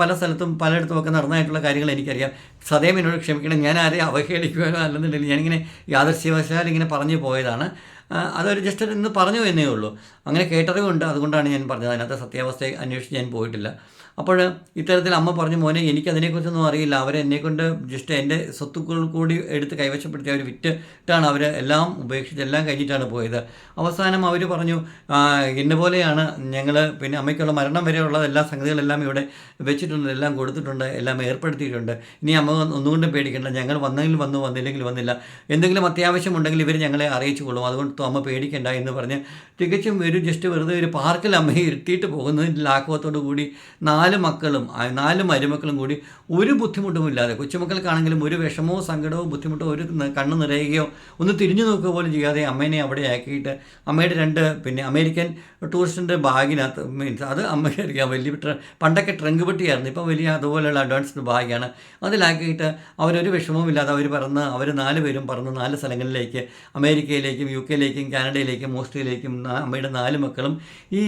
Speaker 1: പല സ്ഥലത്തും പലയിടത്തും ഒക്കെ നടന്നതായിട്ടുള്ള കാര്യങ്ങൾ എനിക്കറിയാം. സദയം എന്നോട് ക്ഷമിക്കണം. ഞാൻ ആരെയും അവഹേളിക്കുവാനോ അല്ലെന്നുണ്ടെങ്കിൽ ഞാനിങ്ങനെ യാദർശ്യവശാൽ ഇങ്ങനെ പറഞ്ഞു പോയതാണ്. അതൊരു ജസ്റ്റ് ഇന്ന് പറഞ്ഞു എന്നേ ഉള്ളൂ. അങ്ങനെ കേട്ടറിവുണ്ട്. അതുകൊണ്ടാണ് ഞാൻ പറഞ്ഞത്. അതിനകത്ത് സത്യാവസ്ഥ അന്വേഷിച്ച് ഞാൻ പോയിട്ടില്ല. അപ്പോൾ ഇത്തരത്തിൽ അമ്മ പറഞ്ഞു മോനെ എനിക്കതിനെക്കുറിച്ചൊന്നും അറിയില്ല. അറിയില്ല അവരെന്നെക്കൊണ്ട് ജസ്റ്റ് എന്റെ സ്വത്തുക്കൾ കൂടി എടുത്ത് കൈവശപ്പെടുത്തി അവർ വിറ്റിട്ടാണ് അവർ എല്ലാം ഉപേക്ഷിച്ച് എല്ലാം കഴിഞ്ഞിട്ടാണ് പോയത്. അവസാനം അവർ പറഞ്ഞു "ആ, എന്നെ പോലെയാണ് ഞങ്ങൾ പിന്നെ അമ്മയ്ക്കുള്ള മരണം വരെയുള്ള എല്ലാ സംഗതികളെല്ലാം ഇവിടെ വെച്ചിട്ടുണ്ട് എല്ലാം കൊടുത്തിട്ടുണ്ട് എല്ലാം ഏർപ്പെടുത്തിയിട്ടുണ്ട്. ഇനി അമ്മ ഒന്നുകൊണ്ടും പേടിക്കേണ്ട. ഞങ്ങൾ വന്നെങ്കിൽ വന്നു വന്നില്ലെങ്കിൽ വന്നില്ല. എന്തെങ്കിലും അത്യാവശ്യം ഉണ്ടെങ്കിൽ ഇവർ ഞങ്ങളെ അറിയിച്ചു കൊള്ളും. അതുകൊണ്ട് അമ്മ പേടിക്കേണ്ട എന്ന് പറഞ്ഞ് തികച്ചും ഒരു ജസ്റ്റ് വെറുതെ ഒരു പാർക്കിൽ അമ്മയെ ഇരുത്തിയിട്ട് പോകുന്നതിന്റെ ലാഘവത്തോടു കൂടി നാല് മക്കളും ആ നാല് മരുമക്കളും കൂടി ഒരു ബുദ്ധിമുട്ടും ബുദ്ധിമുട്ടുമില്ലാതെ കൊച്ചുമക്കൾക്കാണെങ്കിലും ഒരു വിഷമോ സങ്കടമോ ബുദ്ധിമുട്ടോ ഒരു കണ്ണ് നിറയുകയോ ഒന്ന് തിരിഞ്ഞു നോക്കുക പോലും ചെയ്യാതെ അമ്മേനെ അവിടെ ആക്കിയിട്ട് അമ്മയുടെ രണ്ട് പിന്നെ അമേരിക്കൻ ടൂറിസ്റ്റിന്റെ ബാഗിനകത്ത് മീൻസ് അത് അമ്മയ്ക്ക് അറിയാം വലിയ പണ്ടൊക്കെ ട്രങ്ക് പെട്ടിയായിരുന്നു ഇപ്പോൾ വലിയ അതുപോലെയുള്ള അഡ്വാൻസ്ഡ് ബാഗാണ്. അതിലാക്കിയിട്ട് അവരൊരു വിഷമവും ഇല്ലാതെ അവർ പറന്ന് അവർ നാല് പേരും പറന്ന് നാല് സ്ഥലങ്ങളിലേക്ക് അമേരിക്കയിലേക്കും യു കെയിലേക്കും കാനഡയിലേക്കും ഓസ്ട്രേലിയയിലേക്കും അമ്മയുടെ നാല് മക്കളും ഈ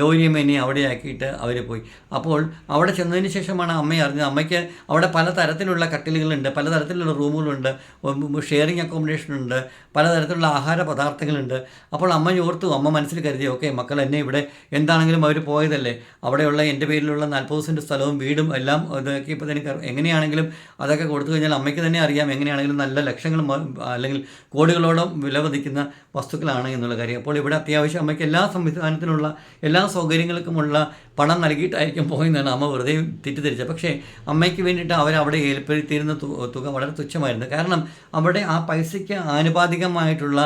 Speaker 1: ഗൗരിയമ്മേനെ അവിടെ ആക്കിയിട്ട് അവർ പോയി. അപ്പോൾ അവിടെ ചെന്നതിന് ശേഷമാണ് അമ്മയെ അറിഞ്ഞത്. അമ്മയ്ക്ക് അവിടെ പല തരത്തിലുള്ള കട്ടിലുകളുണ്ട് പല തരത്തിലുള്ള റൂമുകളുണ്ട് ഷെയറിങ് അക്കോമഡേഷൻ ഉണ്ട് പലതരത്തിലുള്ള ആഹാര പദാർത്ഥങ്ങളുണ്ട്. അപ്പോൾ അമ്മ ഓർത്തു അമ്മ മനസ്സിൽ കരുതി ഓക്കെ മക്കൾ എന്നെ ഇവിടെ എന്താണെങ്കിലും അവർ പോയതല്ലേ? അവിടെയുള്ള എന്റെ പേരിലുള്ള നാൽപ്പത് സെന്റ് സ്ഥലവും വീടും എല്ലാം ഇതൊക്കെ ഇപ്പോൾ തന്നെ എങ്ങനെയാണെങ്കിലും അതൊക്കെ കൊടുത്തു കഴിഞ്ഞാൽ അമ്മയ്ക്ക് തന്നെ അറിയാം എങ്ങനെയാണെങ്കിലും നല്ല ലക്ഷങ്ങൾ അല്ലെങ്കിൽ കോടികളോളം വില വസ്തുക്കളാണ് എന്നുള്ള കാര്യം. അപ്പോൾ ഇവിടെ അത്യാവശ്യം അമ്മയ്ക്ക് എല്ലാ സംവിധാനത്തിനുള്ള എല്ലാ സൗകര്യങ്ങൾക്കുമുള്ള പണം നൽകിയിട്ടായിരിക്കും പോയെന്നാണ് അമ്മ വെറുതെ തെറ്റിദ്ധരിച്ചത്. പക്ഷേ അമ്മയ്ക്ക് വേണ്ടിയിട്ട് അവരവിടെ ഏൽപ്പെടുത്തിയിരുന്ന തുക വളരെ തുച്ഛമായിരുന്നു. കാരണം അവിടെ ആ പൈസയ്ക്ക് ആനുപാതികമായിട്ടുള്ള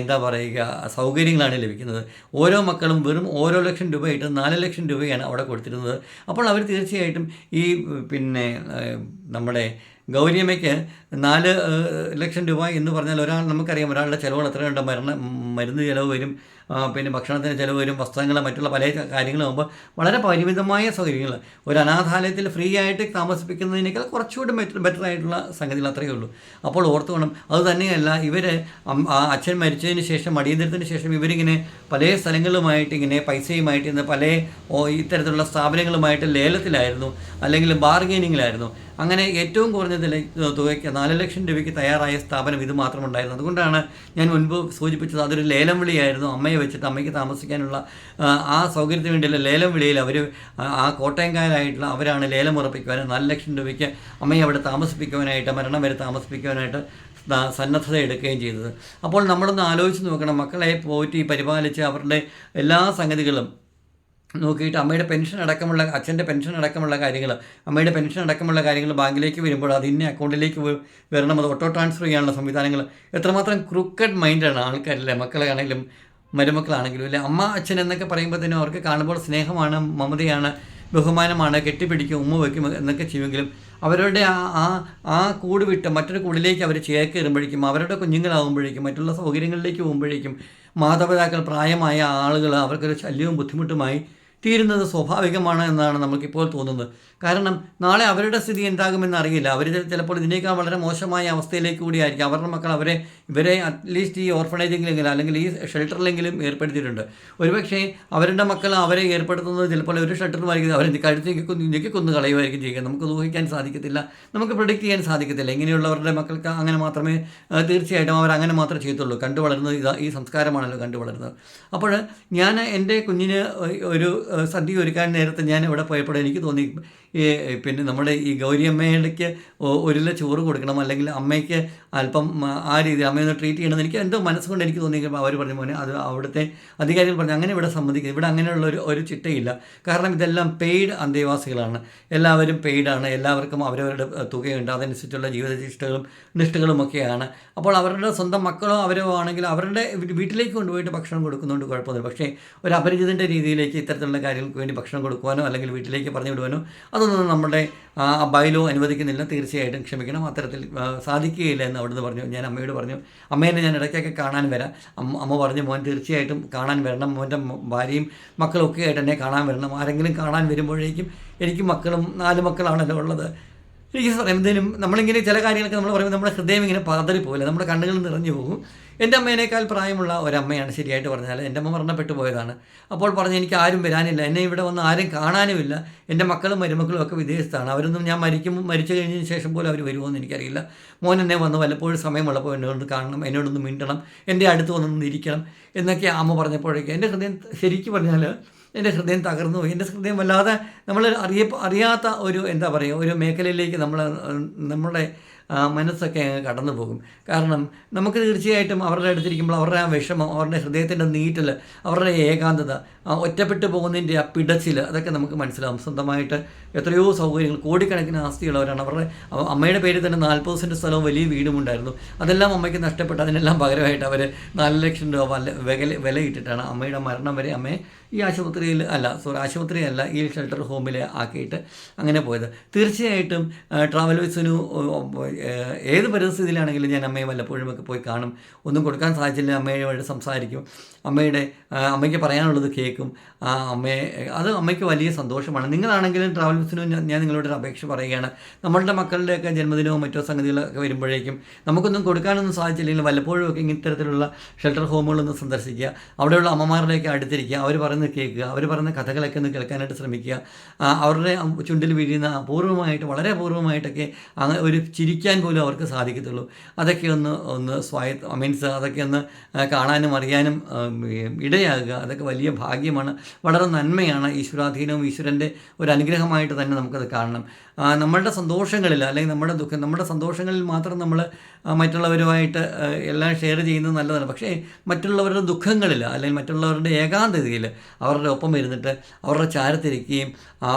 Speaker 1: എന്താ പറയുക സൗകര്യങ്ങളാണ് ലഭിക്കുന്നത്. ഓരോ മക്കളും വെറും ഓരോ ലക്ഷം രൂപയായിട്ട് നാല് ലക്ഷം രൂപയാണ് അവിടെ കൊടുത്തിരുന്നത്. അപ്പോൾ അവർ തീർച്ചയായിട്ടും ഈ പിന്നെ നമ്മുടെ ഗൗരിയമ്മയ്ക്ക് നാല് ലക്ഷം രൂപ എന്ന് പറഞ്ഞാൽ ഒരാൾ നമുക്കറിയാം ഒരാളുടെ ചിലവുകൾ എത്രയുണ്ട് മരുന്ന് മരുന്ന് ചിലവ് വരും പിന്നെ ഭക്ഷണത്തിന് ചിലവ് വരും വസ്ത്രങ്ങൾ മറ്റുള്ള പല കാര്യങ്ങളാകുമ്പോൾ വളരെ പരിമിതമായ സൗകര്യങ്ങൾ ഒരു അനാഥാലയത്തിൽ ഫ്രീ ആയിട്ട് താമസിപ്പിക്കുന്നതിനേക്കാൾ കുറച്ചുകൂടി ബെറ്റർ ബെറ്റർ ആയിട്ടുള്ള സംഗതികൾ അത്രയേ ഉള്ളൂ. അപ്പോൾ ഓർത്തുകൊണ്ടും അത് തന്നെയല്ല ഇവർ അച്ഛൻ മരിച്ചതിന് ശേഷം അടിയന്തരത്തിന് ശേഷം ഇവരിങ്ങനെ പല സ്ഥലങ്ങളുമായിട്ട് ഇങ്ങനെ പൈസയുമായിട്ട് ഇന്ന് പല ഇത്തരത്തിലുള്ള സ്ഥാപനങ്ങളുമായിട്ട് ലേലത്തിലായിരുന്നു അല്ലെങ്കിൽ ബാർഗെയിനിങ്ങിലായിരുന്നു. അങ്ങനെ ഏറ്റവും കുറഞ്ഞ തുക- തുകയ്ക്ക് നാല് ലക്ഷം രൂപയ്ക്ക് തയ്യാറായ സ്ഥാപനം ഇത് മാത്രമുണ്ടായിരുന്നു. അതുകൊണ്ടാണ് ഞാൻ മുൻപ് സൂചിപ്പിച്ചത് അതൊരു ലേലം വിളിയായിരുന്നു. അമ്മയെ വെച്ചിട്ട് അമ്മയ്ക്ക് താമസിക്കാനുള്ള ആ, സൗകര്യത്തിന് വേണ്ടിയുള്ള ലേലം വിളിയിൽ അവർ ആ കോട്ടയംകാരായിട്ടുള്ള അവരാണ് ലേലം ഉറപ്പിക്കുവാൻ നാല് ലക്ഷം രൂപയ്ക്ക് അമ്മയെ അവിടെ താമസിപ്പിക്കുവാനായിട്ട് മരണം വരെ താമസിപ്പിക്കുവാനായിട്ട് സന്നദ്ധത എടുക്കുകയും ചെയ്തത്. അപ്പോൾ നമ്മളൊന്ന് ആലോചിച്ച് നോക്കണം. മക്കളെ പോറ്റി പരിപാലിച്ച് അവരുടെ എല്ലാ സംഗതികളും നോക്കിയിട്ട് അമ്മയുടെ പെൻഷൻ അടക്കമുള്ള അച്ഛന്റെ പെൻഷൻ അടക്കമുള്ള കാര്യങ്ങൾ അമ്മയുടെ പെൻഷൻ അടക്കമുള്ള കാര്യങ്ങൾ ബാങ്കിലേക്ക് വരുമ്പോൾ അത് ഇന്ന അക്കൗണ്ടിലേക്ക് വരണം അത് ഓട്ടോ ട്രാൻസ്ഫർ ചെയ്യാനുള്ള സംവിധാനങ്ങൾ. എത്രമാത്രം ക്രൂക്കഡ് മൈൻഡാണ് ആൾക്കാരില്ലേ മക്കളാണെങ്കിലും മരുമക്കളാണെങ്കിലും അല്ലെ? അമ്മ അച്ഛൻ എന്നൊക്കെ പറയുമ്പോൾ തന്നെ അവർക്ക് കാണുമ്പോൾ സ്നേഹമാണ് മമതയാണ് ബഹുമാനമാണ് കെട്ടിപ്പിടിക്കും ഉമ്മ വയ്ക്കും എന്നൊക്കെ ചെയ്യുമെങ്കിലും അവരുടെ ആ ആ ആ കൂട് വിട്ട് മറ്റൊരു കൂടിലേക്ക് അവർ ചേക്കേറുമ്പോഴേക്കും അവരുടെ കുഞ്ഞുങ്ങളാകുമ്പോഴേക്കും മറ്റുള്ള സൗകര്യങ്ങളിലേക്ക് പോകുമ്പോഴേക്കും മാതാപിതാക്കൾ പ്രായമായ ആളുകൾ അവർക്കൊരു ശല്യവും ബുദ്ധിമുട്ടുമായി തീരുന്നത് സ്വാഭാവികമാണ് എന്നാണ് നമുക്കിപ്പോൾ തോന്നുന്നത്. കാരണം നാളെ അവരുടെ സ്ഥിതി എന്താകുമെന്ന് അറിയില്ല. അവർ ചിലപ്പോൾ ഇതിനേക്കാൾ വളരെ മോശമായ അവസ്ഥയിലേക്ക് കൂടിയായിരിക്കും. അവരുടെ മക്കൾ അവരെ ഇവരെ അറ്റ്ലീസ്റ്റ് ഈ ഓർഫണേജിലെങ്കിലും അല്ലെങ്കിൽ ഈ ഷെൽട്ടറിലെങ്കിലും ഏർപ്പെടുത്തിയിട്ടുണ്ട്. ഒരുപക്ഷേ അവരുടെ മക്കൾ അവരെ ഏർപ്പെടുത്തുന്നത് ചിലപ്പോൾ ഒരു ഷെൽട്ടറുമായിരിക്കും അവരെ കഴുത്തി കൊന്നു കളയുമായിരിക്കും ചെയ്യുക. നമുക്ക് ഊഹിക്കാൻ സാധിക്കത്തില്ല. നമുക്ക് പ്രൊഡിക്റ്റ് ചെയ്യാൻ സാധിക്കത്തില്ല. ഇങ്ങനെയുള്ളവരുടെ മക്കൾക്ക് അങ്ങനെ മാത്രമേ തീർച്ചയായിട്ടും അവർ അങ്ങനെ മാത്രമേ ചെയ്യത്തുള്ളൂ. കണ്ടു വളരുന്നത് ഇതാ ഈ സംസ്കാരമാണല്ലോ കണ്ടു വളരുന്നത്. അപ്പോൾ ഞാൻ എന്റെ കുഞ്ഞിന് ഒരു സദ്യ ഒരുക്കാൻ നേരത്തെ ഞാൻ ഇവിടെ പോയപ്പോൾ എനിക്ക് തോന്നി ഈ പിന്നെ നമ്മുടെ ഈ ഗൗരിയമ്മയ്ക്ക് ഒരില ചോറ് കൊടുക്കണം അല്ലെങ്കിൽ അമ്മയ്ക്ക് അല്പം ആ, രീതി അമ്മയൊന്ന് ട്രീറ്റ് ചെയ്യണമെന്ന് എനിക്ക് എന്തോ മനസ്സുകൊണ്ട് എനിക്ക് തോന്നിയപ്പോൾ അവർ പറഞ്ഞു മോനെ അത് അവിടുത്തെ അധികാരികൾ പറഞ്ഞു അങ്ങനെ ഇവിടെ സംബന്ധിക്കുന്നത് ഇവിടെ അങ്ങനെയുള്ള ഒരു ഒരു ചിട്ടയില്ല. കാരണം ഇതെല്ലാം പെയ്ഡ് അന്തേവാസികളാണ്. എല്ലാവരും പെയ്ഡാണ് എല്ലാവർക്കും അവരവരുടെ തുകയുണ്ട്. അതനുസരിച്ചുള്ള ജീവിതനിഷ്ഠകളും നിഷ്ഠകളും ഒക്കെയാണ് അപ്പോൾ അവരുടെ സ്വന്തം മക്കളോ അവരോ ആണെങ്കിൽ അവരുടെ വീട്ടിലേക്ക് കൊണ്ടുപോയിട്ട് ഭക്ഷണം കൊടുക്കുന്നതുകൊണ്ട് കുഴപ്പമില്ല പക്ഷേ ഒരു അപരിചിതന്റെ രീതിയിലേക്ക് ഇത്തരത്തിലുള്ള കാര്യങ്ങൾക്ക് വേണ്ടി ഭക്ഷണം കൊടുക്കുവാനോ അല്ലെങ്കിൽ വീട്ടിലേക്ക് പറഞ്ഞു വിടുവാനോ അതൊന്നും നമ്മുടെ ബൈലോ അനുവദിക്കുന്നില്ല. തീർച്ചയായിട്ടും ക്ഷമിക്കണം. അത്തരത്തിൽ സാധിക്കുകയില്ല എന്ന് അവിടുന്ന് പറഞ്ഞു. ഞാൻ അമ്മയോട് പറഞ്ഞു അമ്മേനെ ഞാൻ ഇടയ്ക്കൊക്കെ കാണാൻ വരാം. അമ്മ അമ്മ പറഞ്ഞു മോൻ തീർച്ചയായിട്ടും കാണാൻ വരണം. മോന്റെ ഭാര്യയും മക്കളൊക്കെ ആയിട്ട് എന്നെ കാണാൻ വരണം. ആരെങ്കിലും കാണാൻ വരുമ്പോഴേക്കും എനിക്ക് മക്കളും നാല് മക്കളാണല്ലോ ഉള്ളത്. എനിക്ക് എന്തെങ്കിലും നമ്മളിങ്ങനെ ചില കാര്യങ്ങളൊക്കെ നമ്മൾ പറയുമ്പോൾ നമ്മുടെ ഹൃദയം ഇങ്ങനെ പാതറി പോകില്ല നമ്മുടെ കണ്ണുകൾ നിറഞ്ഞു പോകും. എന്റെ അമ്മേനേക്കാൾ പ്രായമുള്ള ഒരമ്മയാണ് ശരിയായിട്ട് പറഞ്ഞാൽ എന്റെ അമ്മ മരണപ്പെട്ടു പോയതാണ്. അപ്പോൾ പറഞ്ഞു എനിക്ക് ആരും വരാനില്ല. എന്നെ ഇവിടെ വന്ന് ആരും കാണാനുമില്ല. എന്റെ മക്കളും മരുമക്കളും ഒക്കെ വിദേശത്താണ്. അവരൊന്നും ഞാൻ മരിക്കും മരിച്ചു കഴിഞ്ഞതിന് ശേഷം പോലും അവർ വരുമോ എന്ന് എനിക്കറിയില്ല. മോൻ എന്നെ വന്ന് വല്ലപ്പോഴും സമയമുള്ളപ്പോൾ എന്നോട് കാണണം. എന്നോടൊന്ന് മിണ്ടണം. എന്റെ അടുത്ത് വന്നൊന്ന് ഇരിക്കണം. എന്നൊക്കെ അമ്മ പറഞ്ഞപ്പോഴേക്കും എന്റെ ഹൃദയം ശരിക്കും പറഞ്ഞാൽ എന്റെ ഹൃദയം തകർന്നു എന്റെ ഹൃദയം വല്ലാതെ നമ്മൾ അറിയ അറിയാത്ത ഒരു എന്താ പറയുക ഒരു മേഖലയിലേക്ക് നമ്മൾ നമ്മുടെ മനസ്സൊക്കെ അങ്ങ് കടന്നു പോകും. കാരണം നമുക്ക് തീർച്ചയായിട്ടും അവരുടെ അടുത്തിരിക്കുമ്പോൾ അവരുടെ ആ വിഷമം അവരുടെ ഹൃദയത്തിന്റെ നീറ്റൽ അവരുടെ ഏകാന്തത ഒറ്റപ്പെട്ടു പോകുന്നതിന്റെ ആ പിടച്ചിൽ അതൊക്കെ നമുക്ക് മനസ്സിലാവും. സ്വന്തമായിട്ട് എത്രയോ സൗകര്യങ്ങൾ കോടിക്കണക്കിന് ആസ്തിയുള്ളവരാണ്. അവരുടെ അമ്മയുടെ പേരിൽ തന്നെ നാൽപ്പത് സെന്റ് സ്ഥലവും വലിയ വീടും ഉണ്ടായിരുന്നു അതെല്ലാം അമ്മയ്ക്ക് നഷ്ടപ്പെട്ട് അതിനെല്ലാം പകരമായിട്ട് അവർ നാല് ലക്ഷം രൂപ വില വിലയിട്ടിട്ടാണ് അമ്മയുടെ മരണം വരെ അമ്മയെ ഈ ആശുപത്രിയിൽ അല്ല സോറി ആശുപത്രി അല്ല ഈ ഷെൽട്ടർ ഹോമിൽ ആക്കിയിട്ട് അങ്ങനെ പോയത്. തീർച്ചയായിട്ടും ട്രാവൽ ഏഹ്, ഏത് പരിസ്ഥിതിയിലാണെങ്കിലും ഞാൻ അമ്മയെ വല്ലപ്പോഴും ഒക്കെ പോയി കാണും. ഒന്നും കൊടുക്കാൻ സാധിച്ചില്ല അമ്മയുമായിട്ട് സംസാരിക്കും. അമ്മയുടെ അമ്മയ്ക്ക് പറയാനുള്ളത് കേൾക്കും. ആ അമ്മയെ അത് അമ്മയ്ക്ക് വലിയ സന്തോഷമാണ്. നിങ്ങളാണെങ്കിലും ട്രാവൽ ബസ്സിനും ഞാൻ ഞാൻ നിങ്ങളോട് ഒരു അപേക്ഷ പറയുകയാണ്. നമ്മളുടെ മക്കളുടെയൊക്കെ ജന്മദിനവും മറ്റോ സംഗതികളൊക്കെ വരുമ്പോഴേക്കും നമുക്കൊന്നും കൊടുക്കാനൊന്നും സാധിച്ചില്ലെങ്കിൽ വല്ലപ്പോഴും ഒക്കെ ഇത്തരത്തിലുള്ള ഷെൽട്ടർ ഹോമുകളൊന്ന് സന്ദർശിക്കുക. അവിടെയുള്ള അമ്മമാരുടെയൊക്കെ അടുത്തിരിക്കുക. അവർ പറയുന്നത് കേൾക്കുക. അവർ പറയുന്ന കഥകളൊക്കെ ഒന്ന് കേൾക്കാനായിട്ട് ശ്രമിക്കുക. അവരുടെ ചുണ്ടിൽ വീഴുന്ന അപൂർവമായിട്ട് വളരെ അപൂർവമായിട്ടൊക്കെ അങ്ങനെ ഒരു ചിരിക്കാൻ പോലും അവർക്ക് സാധിക്കത്തുള്ളൂ. അതൊക്കെ ഒന്ന് ഒന്ന് സ്വായത്ത മീൻസ് അതൊക്കെ ഒന്ന് കാണാനും അറിയാനും ഇടയാകുക. അതൊക്കെ വലിയ ഭാഗ്യമാണ്. വളരെ നന്മയാണ് ഈശ്വരാധീനവും ഈശ്വരന്റെ ഒരു അനുഗ്രഹമായിട്ട് തന്നെ നമുക്കത് കാണണം. നമ്മളുടെ സന്തോഷങ്ങളിൽ അല്ലെങ്കിൽ നമ്മുടെ ദുഃഖം നമ്മുടെ സന്തോഷങ്ങളിൽ മാത്രം നമ്മൾ മറ്റുള്ളവരുമായിട്ട് എല്ലാം ഷെയർ ചെയ്യുന്നത് നല്ലതാണ്. പക്ഷേ മറ്റുള്ളവരുടെ ദുഃഖങ്ങളിൽ അല്ലെങ്കിൽ മറ്റുള്ളവരുടെ ഏകാന്തതയിൽ അവരുടെ ഒപ്പം ഇരുന്നിട്ട് അവരുടെ ചാരത്തിരിക്കുകയും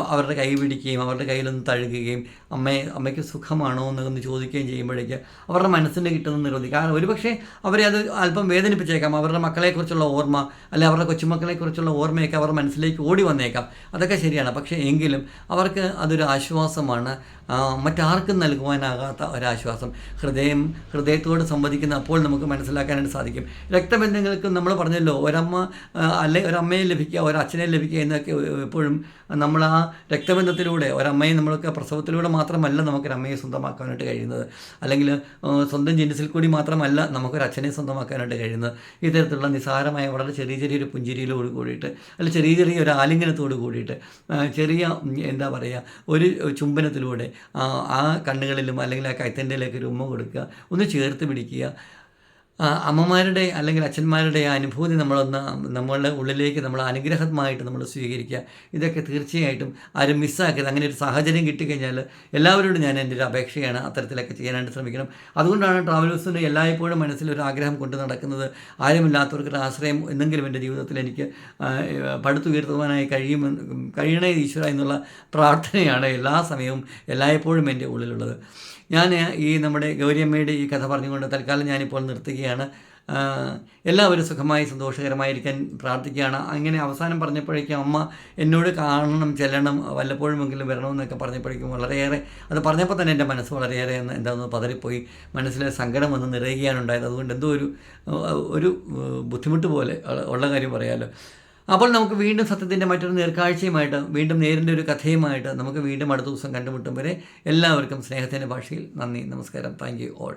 Speaker 1: അവരുടെ കൈ പിടിക്കുകയും അവരുടെ കയ്യിലൊന്ന് തഴുകുകയും അമ്മയെ അമ്മയ്ക്ക് സുഖമാണോ എന്നൊന്ന് ചോദിക്കുകയും ചെയ്യുമ്പോഴേക്ക് അവരുടെ മനസ്സിന് കിട്ടുന്ന നിരവധി കാരണം ഒരുപക്ഷെ അവരെ അത് അല്പം വേദനിപ്പിച്ചേക്കാം. അവരുടെ മക്കളെക്കുറിച്ചുള്ള ഓർമ്മ അല്ലെങ്കിൽ അവരുടെ കൊച്ചുമക്കളെക്കുറിച്ചുള്ള ഓർമ്മയൊക്കെ അവരുടെ മനസ്സിലേക്ക് ഓടി വന്നേക്കാം. അതൊക്കെ ശരിയാണ്. പക്ഷേ എങ്കിലും അവർക്ക് അതൊരു ആശ്വാസമാണ് ആ, മറ്റാർക്കും നൽകുവാനാകാത്ത ഒരാശ്വാസം. ഹൃദയം ഹൃദയത്തോട് സംവദിക്കുന്ന അപ്പോൾ നമുക്ക് മനസ്സിലാക്കാനായിട്ട് സാധിക്കും. രക്തബന്ധങ്ങൾക്ക് നമ്മൾ പറഞ്ഞല്ലോ ഒരമ്മ അല്ലെ ഒരമ്മയെ ലഭിക്കുക ഒരച്ഛനെ ലഭിക്കുക എന്നൊക്കെ എപ്പോഴും നമ്മൾ ആ രക്തബന്ധത്തിലൂടെ ഒരമ്മയെ നമ്മളൊക്കെ പ്രസവത്തിലൂടെ മാത്രമല്ല നമുക്കൊരമ്മയെ സ്വന്തമാക്കാനായിട്ട് കഴിയുന്നത്. അല്ലെങ്കിൽ സ്വന്തം ജനിസിൽ കൂടി മാത്രമല്ല നമുക്കൊരു അച്ഛനെ സ്വന്തമാക്കാനായിട്ട് കഴിയുന്നത്. ഇത്തരത്തിലുള്ള നിസാരമായ വളരെ ചെറിയ ചെറിയൊരു പുഞ്ചിരിയിലോട് കൂടിയിട്ട് അല്ല ചെറിയ ചെറിയ ഒരു ആലിംഗനത്തോട് കൂടിയിട്ട് ചെറിയ എന്താ പറയുക ഒരു ചുംബനത്തിലൂടെ ആ, കണ്ണുകളിലും അല്ലെങ്കിൽ ആ കൈത്തണ്ടയിലേക്ക് ഒരു ഉമ്മ കൊടുക്കുക. ഒന്ന് ചേർത്ത് പിടിക്കുക. അമ്മമാരുടെ അല്ലെങ്കിൽ അച്ഛന്മാരുടെ ആ അനുഭൂതി നമ്മളൊന്ന് നമ്മളുടെ ഉള്ളിലേക്ക് നമ്മൾ അനുഗ്രഹമായിട്ട് നമ്മൾ സ്വീകരിക്കുക. ഇതൊക്കെ തീർച്ചയായിട്ടും ആരും മിസ്സാക്കരുത്. അങ്ങനെ ഒരു സാഹചര്യം കിട്ടിക്കഴിഞ്ഞാൽ എല്ലാവരോടും ഞാൻ എന്റെ ഒരു അപേക്ഷയാണ് അത്തരത്തിലൊക്കെ ചെയ്യാനായിട്ട് ശ്രമിക്കണം. അതുകൊണ്ടാണ് ട്രാവലേഴ്സിന് എല്ലായ്പ്പോഴും മനസ്സിലൊരു ആഗ്രഹം കൊണ്ട് നടക്കുന്നത് ആരുമില്ലാത്തവർക്ക് ഒരു ആശ്രയം എന്തെങ്കിലും എന്റെ ജീവിതത്തിൽ എനിക്ക് പടുത്തുയർത്തുവാനായി കഴിയുമെന്ന് കഴിയണേ ഈശ്വര എന്നുള്ള പ്രാർത്ഥനയാണ് എല്ലാ സമയവും എല്ലായ്പ്പോഴും എന്റെ ഉള്ളിലുള്ളത്. ഞാൻ ഈ നമ്മുടെ ഗൗരിയമ്മയുടെ ഈ കഥ പറഞ്ഞുകൊണ്ട് തൽക്കാലം ഞാനിപ്പോൾ നിർത്തുകയാണ്. എല്ലാവരും സുഖമായി സന്തോഷകരമായിരിക്കാൻ പ്രാർത്ഥിക്കുകയാണ്. അങ്ങനെ അവസാനം പറഞ്ഞപ്പോഴേക്കും അമ്മ എന്നോട് കാണണം ചെല്ലണം വല്ലപ്പോഴുമെങ്കിലും വരണമെന്നൊക്കെ പറഞ്ഞപ്പോഴേക്കും വളരെയേറെ അത് പറഞ്ഞപ്പോൾ തന്നെ എന്റെ മനസ്സ് വളരെയേറെ ഒന്ന് എന്താണെന്ന് പതറിപ്പോയി. മനസ്സിലെ സങ്കടം വന്ന് നിറയുകയാണ് ഉണ്ടായത്. അതുകൊണ്ട് എന്തോ ഒരു ഒരു ബുദ്ധിമുട്ട് പോലെ ഉള്ള കാര്യം പറയാമല്ലോ അപ്പോൾ നമുക്ക് വീണ്ടും സത്യത്തിന്റെ മറ്റൊരു നേർക്കാഴ്ചയുമായിട്ട് വീണ്ടും നേരിന്റെ ഒരു കഥയുമായിട്ട് നമുക്ക് വീണ്ടും അടുത്ത ദിവസം കണ്ടുമുട്ടും വരെ എല്ലാവർക്കും സ്നേഹത്തിന്റെ ഭാഷയിൽ നന്ദി നമസ്കാരം. Thank you all